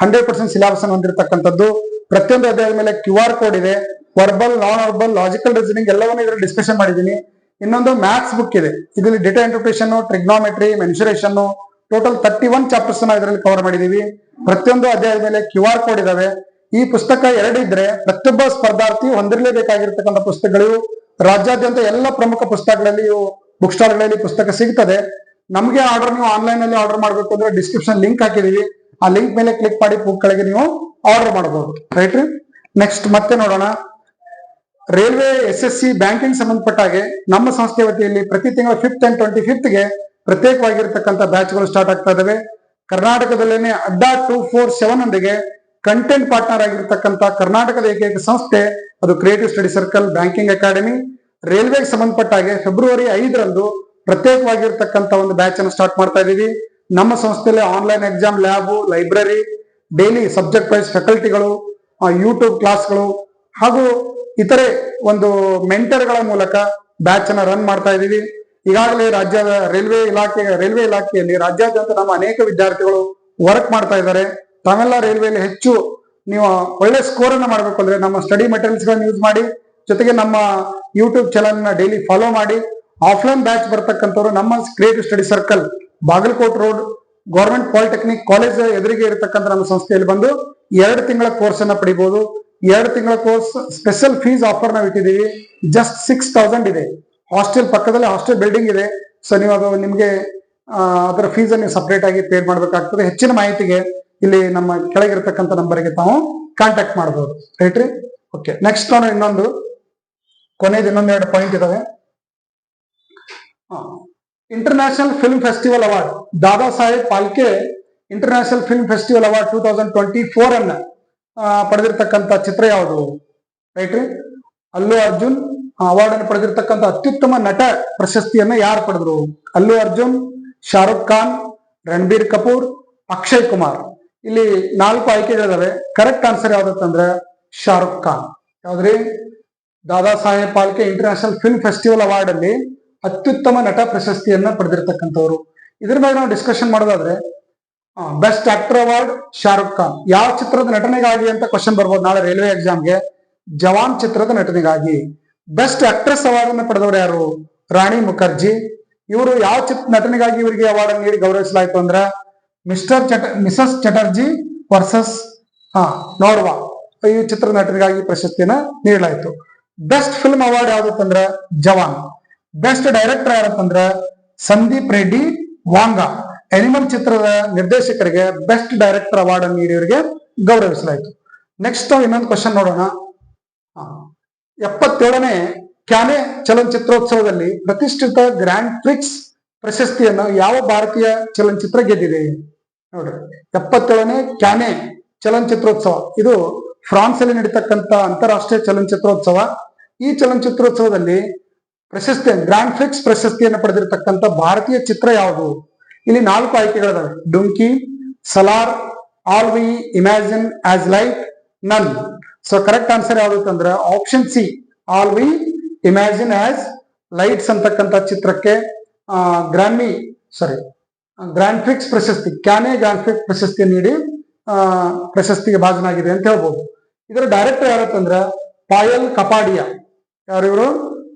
ಹಂಡ್ರೆಡ್ ಪರ್ಸೆಂಟ್ ಸಿಲಾಬಸ್ ಅನ್ನು ಹೊಂದಿರತಕ್ಕಂಥದ್ದು. ಪ್ರತಿಯೊಂದು ಅಧ್ಯಾಯದ ಮೇಲೆ ಕ್ಯೂ ಆರ್ ಕೋಡ್ ಇದೆ. Verbal non verbal logical reasoning ಎಲ್ಲವನ್ನೂ ಇದರಲ್ಲಿ ಡಿಸ್ಕಷನ್ ಮಾಡಿದ್ದೀನಿ. ಇನ್ನೊಂದು ಮ್ಯಾಥ್ಸ್ ಬುಕ್ ಇದೆ. ಇದರಲ್ಲಿ data interpretation trigonometry mensuration total thirty one ಚಾಪ್ಟರ್ಸ್ನ ಇದರಲ್ಲಿ ಕವರ್ ಮಾಡಿದೀವಿ. ಪ್ರತಿಯೊಂದು ಅಧ್ಯಾಯದ ಮೇಲೆ ಕ್ಯೂ ಆರ್ ಕೋಡ್ ಇದಾವೆ. ಈ ಪುಸ್ತಕ ಎರಡಿದ್ರೆ ಪ್ರತಿಯೊಬ್ಬ ಸ್ಪರ್ಧಾರ್ಥಿ ಹೊಂದಿರಲೇಬೇಕಾಗಿರ್ತಕ್ಕಂಥ ಪುಸ್ತಕಗಳು, ರಾಜ್ಯಾದ್ಯಂತ ಎಲ್ಲ ಪ್ರಮುಖ ಪುಸ್ತಕಗಳಲ್ಲಿ ಬುಕ್ ಸ್ಟಾಲ್ಗಳಲ್ಲಿ ಪುಸ್ತಕ ಸಿಗ್ತದೆ. ನಮಗೆ ಆರ್ಡರ್ ನೀವು ಆನ್ಲೈನ್ ಅಲ್ಲಿ ಆರ್ಡರ್ ಮಾಡಬೇಕು ಅಂದ್ರೆ ಡಿಸ್ಕ್ರಿಪ್ಷನ್ ಲಿಂಕ್ ಹಾಕಿದೀವಿ. ಆ ಲಿಂಕ್ ಮೇಲೆ ಕ್ಲಿಕ್ ಮಾಡಿ ಬುಕ್ಗಳಿಗೆ ನೀವು ಆರ್ಡರ್ ಮಾಡಬಹುದು ರೈಟ್ ನೆಕ್ಸ್ಟ್ ಮತ್ತೆ ನೋಡೋಣ. Railway S S C banking ಸಂಬಂಧಪಟ್ಟ ಹಾಗೆ ನಮ್ಮ ಸಂಸ್ಥೆ ವತಿಯಲ್ಲಿ ಪ್ರತಿ ತಿಂಗಳ ಫಿಫ್ತ್ ಅಂಡ್ ಟ್ವೆಂಟಿ ಫಿಫ್ತ್ಗೆ ಪ್ರತ್ಯೇಕವಾಗಿರ್ತಕ್ಕಂಥ ಬ್ಯಾಚ್ಗಳು ಸ್ಟಾರ್ಟ್ ಆಗ್ತಾ ಇದಾವೆ. ಕರ್ನಾಟಕದಲ್ಲೇನೆ ಅಡ್ಡಾ ಟೂ ಫೋರ್ ಸೆವೆನ್ ಒಂದಿಗೆ ಕಂಟೆಂಟ್ ಪಾರ್ಟ್ನರ್ ಆಗಿರ್ತಕ್ಕಂಥ ಕರ್ನಾಟಕದ ಏಕೈಕ ಸಂಸ್ಥೆ, ಅದು creative study circle banking academy ರೈಲ್ವೆಗೆ ಸಂಬಂಧಪಟ್ಟ ಹಾಗೆ ಫೆಬ್ರವರಿ ಐದರಂದು ಪ್ರತ್ಯೇಕವಾಗಿರ್ತಕ್ಕಂಥ ಒಂದು ಬ್ಯಾಚ್ ಅನ್ನು ಸ್ಟಾರ್ಟ್ ಮಾಡ್ತಾ ಇದೀವಿ ನಮ್ಮ ಸಂಸ್ಥೆಯಲ್ಲಿ online exam lab library daily subject wise ಫ್ಯಾಕಲ್ಟಿಗಳು YouTube ಕ್ಲಾಸ್ಗಳು ಹಾಗೂ ಇತರೆ ಒಂದು ಮೆಂಟರ್ಗಳ ಮೂಲಕ ಬ್ಯಾಚ್ ಅನ್ನ ರನ್ ಮಾಡ್ತಾ ಇದೀವಿ ಈಗಾಗಲೇ ರಾಜ್ಯದ ರೈಲ್ವೆ ಇಲಾಖೆ ರೈಲ್ವೆ ಇಲಾಖೆಯಲ್ಲಿ ರಾಜ್ಯಾದ್ಯಂತ ನಮ್ಮ ಅನೇಕ ವಿದ್ಯಾರ್ಥಿಗಳು ವರ್ಕ್ ಮಾಡ್ತಾ ಇದ್ದಾರೆ. ತಾವೆಲ್ಲ ರೈಲ್ವೆಯಲ್ಲಿ ಹೆಚ್ಚು ನೀವು ಒಳ್ಳೆ ಸ್ಕೋರ್ ಅನ್ನು ಮಾಡಬೇಕು ಅಂದ್ರೆ ನಮ್ಮ ಸ್ಟಡಿ ಮೆಟೀರಿಯಲ್ಸ್ ಗಳನ್ನ ಯೂಸ್ ಮಾಡಿ, ಜೊತೆಗೆ ನಮ್ಮ ಯೂಟ್ಯೂಬ್ ಚಾನಲ್ನ ಡೈಲಿ ಫಾಲೋ ಮಾಡಿ ಆಫ್ಲೈನ್ ಬ್ಯಾಚ್ ಬರ್ತಕ್ಕಂಥವ್ರು ನಮ್ಮ creative study circle Bagalkot road government polytechnic college ಎದುರಿಗೆ ಇರತಕ್ಕಂಥ ನಮ್ಮ ಸಂಸ್ಥೆಯಲ್ಲಿ ಬಂದು ಎರಡು ತಿಂಗಳ ಕೋರ್ಸ್ ಅನ್ನ ಪಡಿಬಹುದು ಎರಡು ತಿಂಗಳ ಕೋರ್ಸ್ ಸ್ಪೆಷಲ್ ಫೀಸ್ ಆಫರ್ ನಾವು ಇಟ್ಟಿದ್ದೀವಿ. ಜಸ್ಟ್ ಸಿಕ್ಸ್ ತೌಸಂಡ್ ಇದೆ. ಹಾಸ್ಟೆಲ್ ಪಕ್ಕದಲ್ಲಿ ಹಾಸ್ಟೆಲ್ ಬಿಲ್ಡಿಂಗ್ ಇದೆ. ಸೊ ನೀವು ಅದು ನಿಮಗೆ ಅದರ ಫೀಸ್ ನೀವು ಸಪರೇಟ್ ಆಗಿ ಪೇ ಮಾಡಬೇಕಾಗ್ತದೆ. ಹೆಚ್ಚಿನ ಮಾಹಿತಿಗೆ ಇಲ್ಲಿ ನಮ್ಮ ಕೆಳಗಿರ್ತಕ್ಕಂಥ ನಂಬರ್ಗೆ ತಾವು ಕಾಂಟ್ಯಾಕ್ಟ್ ಮಾಡಬಹುದು ರೈಟ್ ರೀ? ಓಕೆ ನೆಕ್ಸ್ಟ್ ನಾನು ಇನ್ನೊಂದು. ಕೊನೆಯದು ಇನ್ನೊಂದು ಎರಡು ಪಾಯಿಂಟ್ ಇದಾವೆ. International film festival award Dada Saheb Phalke international film festival award two thousand twenty four ಅನ್ನ ಪಡೆದಿರ್ತಕ್ಕಂಥ ಚಿತ್ರ ಯಾವುದು? ರೈಟ್ ರೀ? ಅಲ್ಲು ಅರ್ಜುನ್ ಅವಾರ್ಡ್ ಅನ್ನು ಪಡೆದಿರ್ತಕ್ಕಂಥ ಅತ್ಯುತ್ತಮ ನಟ ಪ್ರಶಸ್ತಿಯನ್ನ ಯಾರು ಪಡೆದ್ರು? ಅಲ್ಲು ಅರ್ಜುನ್, ಶಾರುಖ್ ಖಾನ್, ರಣಬೀರ್ ಕಪೂರ್, ಅಕ್ಷಯ್ ಕುಮಾರ್. ಇಲ್ಲಿ ನಾಲ್ಕು ಆಯ್ಕೆಗಳಿದಾವೆ. ಕರೆಕ್ಟ್ ಆನ್ಸರ್ ಯಾವ್ದಂತಂದ್ರೆ Shahrukh Khan. ಯಾವ್ದ್ರಿ? Dada Saheb Phalke international film festival award ಅಲ್ಲಿ ಅತ್ಯುತ್ತಮ ನಟ ಪ್ರಶಸ್ತಿಯನ್ನ ಪಡೆದಿರ್ತಕ್ಕಂಥವ್ರು. ಇದ್ರ ಮೇಲೆ ನಾವು ಡಿಸ್ಕಷನ್ ಮಾಡೋದಾದ್ರೆ best actor award Shahrukh Khan. ಯಾವ ಚಿತ್ರದ ನಟನೆಗಾಗಿ ಅಂತ ಕ್ವಶನ್ ಬರ್ಬೋದು. ನಾಳೆ ರೈಲ್ವೆ ಎಕ್ಸಾಮ್ಗೆ ಜವಾನ್ ಚಿತ್ರದ ನಟನೆಗಾಗಿ. ಬೆಸ್ಟ್ ಆಕ್ಟ್ರೆಸ್ ಅವಾರ್ಡ್ ಅನ್ನು ಪಡೆದವರು ಯಾರು? ರಾಣಿ ಮುಖರ್ಜಿ. ಇವರು ಯಾವ ಚಿತ್ರ ನಟನೆಗಾಗಿ ಇವರಿಗೆ ಅವಾರ್ಡ್ ನೀಡಿ ಗೌರವಿಸಲಾಯಿತು ಅಂದ್ರೆ ಮಿಸ್ಟರ್ ಚಟ ಮಿಸಸ್ ಚಟರ್ಜಿ ವರ್ಸಸ್ ಹಾ, ನೋಡುವ. ಈ ಚಿತ್ರ ನಟರಿಗಾಗಿ ಪ್ರಶಸ್ತಿಯನ್ನ ನೀಡಲಾಯಿತು. ಬೆಸ್ಟ್ ಫಿಲ್ಮ್ ಅವಾರ್ಡ್ ಯಾವ್ದತ್ತಂದ್ರ ಜವಾನ್. ಬೆಸ್ಟ್ ಡೈರೆಕ್ಟರ್ ಯಾರತ್ತಂದ್ರ ಸಂದೀಪ್ ರೆಡ್ಡಿ, ವಾಂಗ. ಎನಿಮಲ್ ಚಿತ್ರದ ನಿರ್ದೇಶಕರಿಗೆ ಬೆಸ್ಟ್ ಡೈರೆಕ್ಟರ್ ಅವಾರ್ಡ್ ಅನ್ನು ನೀಡಿಯವರಿಗೆ ಗೌರವಿಸಲಾಯಿತು. ನೆಕ್ಸ್ಟ್ ಇನ್ನೊಂದು ಕ್ವಶನ್ ನೋಡೋಣ. ಎಪ್ಪತ್ತೇಳನೇ ಕ್ಯಾನೆ ಚಲನಚಿತ್ರೋತ್ಸವದಲ್ಲಿ ಪ್ರತಿಷ್ಠಿತ ಗ್ರ್ಯಾಂಡ್ ಪ್ರಿಕ್ಸ್ ಪ್ರಶಸ್ತಿಯನ್ನು ಯಾವ ಭಾರತೀಯ ಚಲನಚಿತ್ರ ಗೆದ್ದಿದೆ? ನೋಡ್ರಿ. ಎಪ್ಪತ್ತೇಳನೇ ಕ್ಯಾನೆ ಚಲನಚಿತ್ರೋತ್ಸವ. ಇದು ಫ್ರಾನ್ಸ್ ಅಲ್ಲಿ ನಡೀತಕ್ಕಂತ ಅಂತಾರಾಷ್ಟ್ರೀಯ ಚಲನಚಿತ್ರೋತ್ಸವ. ಈ ಚಲನಚಿತ್ರೋತ್ಸವದಲ್ಲಿ ಪ್ರಶಸ್ತಿ, ಗ್ರ್ಯಾಂಡ್ ಫಿಕ್ಸ್ ಪ್ರಶಸ್ತಿಯನ್ನು ಪಡೆದಿರತಕ್ಕಂತ ಭಾರತೀಯ ಚಿತ್ರ ಯಾವುದು? ಇಲ್ಲಿ ನಾಲ್ಕು ಆಯ್ಕೆಗಳಿದಾವೆ. Dunki, Salaar, all we imagine as light, none. So correct answer ಯಾವುದು ಅಂದ್ರೆ option C, all we imagine as lights ಅಂತಕ್ಕಂಥ ಚಿತ್ರಕ್ಕೆ ಗ್ರಾಮಿ ಸಾರಿ ಗ್ರ್ಯಾಂಡ್ ಫಿಕ್ಸ್ ಪ್ರಶಸ್ತಿ ಕ್ಯಾನೆ ಗ್ರ್ಯಾಂಡ್ ಫಿಕ್ಸ್ ಪ್ರಶಸ್ತಿ ನೀಡಿ ಪ್ರಶಸ್ತಿಗೆ ಭಾಜನಾಗಿದೆ ಅಂತ ಹೇಳ್ಬೋದು. ಇದರ ಡೈರೆಕ್ಟರ್ ಯಾರತ್ತಂದ್ರ ಪಾಯಲ್ ಕಪಾಡಿಯಾ. ಯಾರು ಇವರು?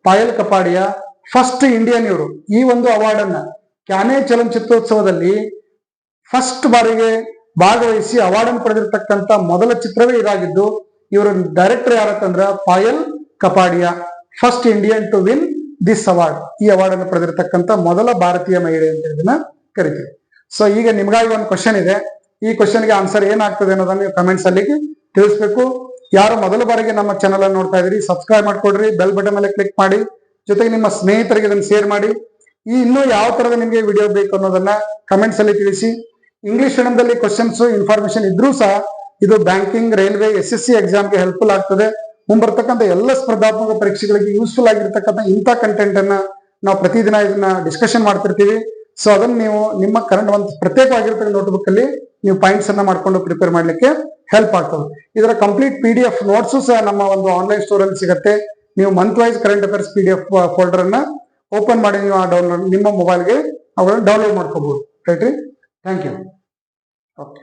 ಪಾಯಲ್ ಕಪಾಡಿಯಾ ಫಸ್ಟ್ ಇಂಡಿಯನ್ ಇವರು. ಈ ಒಂದು ಅವಾರ್ಡ್ ಅನ್ನ ಕ್ಯಾನೆ ಚಲನಚಿತ್ರೋತ್ಸವದಲ್ಲಿ ಫಸ್ಟ್ ಬಾರಿಗೆ ಭಾಗವಹಿಸಿ ಅವಾರ್ಡ್ ಅನ್ನು ಪಡೆದಿರತಕ್ಕಂತ ಮೊದಲ ಚಿತ್ರವೇ ಇದಾಗಿದ್ದು, ಇವರ director ಯಾರತ್ತಂದ್ರ Payal Kapadia. First Indian to win this award ಈ ಅವಾರ್ಡ್ ಅನ್ನು ಪಡೆದಿರತಕ್ಕಂತ ಮೊದಲ ಭಾರತೀಯ ಮಹಿಳೆ ಅಂತ ಇದನ್ನ ಕರಿತೀವಿ. ಸೊ ಈಗ ನಿಮ್ಗಾಗಿ ಒಂದು ಕ್ವಶನ್ ಇದೆ. ಈ ಕ್ವಶನ್ಗೆ ಆನ್ಸರ್ ಏನಾಗ್ತದೆ ಅನ್ನೋದನ್ನ ನೀವು ಕಮೆಂಟ್ಸ್ ಅಲ್ಲಿ ತಿಳಿಸ್ಬೇಕು. ಯಾರು ಮೊದಲ ಬಾರಿಗೆ ನಮ್ಮ ಚಾನಲ್ ಅನ್ನು ನೋಡ್ತಾ ಇದ್ರಿ ಸಬ್ಸ್ಕ್ರೈಬ್ ಮಾಡ್ಕೊಡ್ರಿ ಬೆಲ್ ಬಟನ್ ಮೇಲೆ ಕ್ಲಿಕ್ ಮಾಡಿ, ಜೊತೆಗೆ ನಿಮ್ಮ ಸ್ನೇಹಿತರಿಗೆ ಇದನ್ನು ಶೇರ್ ಮಾಡಿ. ಈ ಇನ್ನೂ ಯಾವ ತರದ ನಿಮಗೆ ವಿಡಿಯೋ ಬೇಕು ಅನ್ನೋದನ್ನ ಕಮೆಂಟ್ಸ್ ಅಲ್ಲಿ ತಿಳಿಸಿ. ಇಂಗ್ಲಿಷ್ ಮೀಡಿಯಂದಲ್ಲಿ ಕ್ವಶನ್ಸ್ ಇನ್ಫಾರ್ಮೇಶನ್ ಇದ್ರೂ ಸಹ ಇದು banking railway S S C ಎಕ್ಸಾಮ್ಗೆ ಹೆಲ್ಪ್ಫುಲ್ ಆಗ್ತದೆ. ಮುಂಬರ್ತಕ್ಕಂಥ ಎಲ್ಲ ಸ್ಪರ್ಧಾತ್ಮಕ ಪರೀಕ್ಷೆಗಳಿಗೆ ಯೂಸ್ಫುಲ್ ಆಗಿರ್ತಕ್ಕಂಥ ಇಂಥ ಕಂಟೆಂಟ್ ಅನ್ನ ನಾವು ಪ್ರತಿದಿನ ಇದನ್ನ ಡಿಸ್ಕಷನ್ ಮಾಡ್ತಿರ್ತೀವಿ. ಸೊ ಅದನ್ನ ನೀವು ನಿಮ್ಮ ಕರೆಂಟ್ ಒಂದು ಪ್ರತ್ಯೇಕವಾಗಿರ್ತಕ್ಕಂಥ ನೋಟ್ಬುಕ್ ಅಲ್ಲಿ ನೀವು ಪಾಯಿಂಟ್ಸ್ ಅನ್ನ ಮಾಡ್ಕೊಂಡು ಪ್ರಿಪೇರ್ ಮಾಡ್ಲಿಕ್ಕೆ ಹೆಲ್ಪ್ ಆಗ್ತದೆ. ಇದರ complete P D F notes ಸಹ ನಮ್ಮ ಒಂದು ಆನ್ಲೈನ್ ಸ್ಟೋರ್ ಅಲ್ಲಿ ಸಿಗುತ್ತೆ. ನೀವು month wise current affairs P D F folder ಅನ್ನ ಓಪನ್ ಮಾಡಿ ನೀವು ಆ ಡೌನ್ಲೋಡ್ ನಿಮ್ಮ ಮೊಬೈಲ್ಗೆ ಅವುಗಳನ್ನು ಡೌನ್ಲೋಡ್ ಮಾಡ್ಕೋಬಹುದು ರೈಟ್ ರೀ? Thank you okay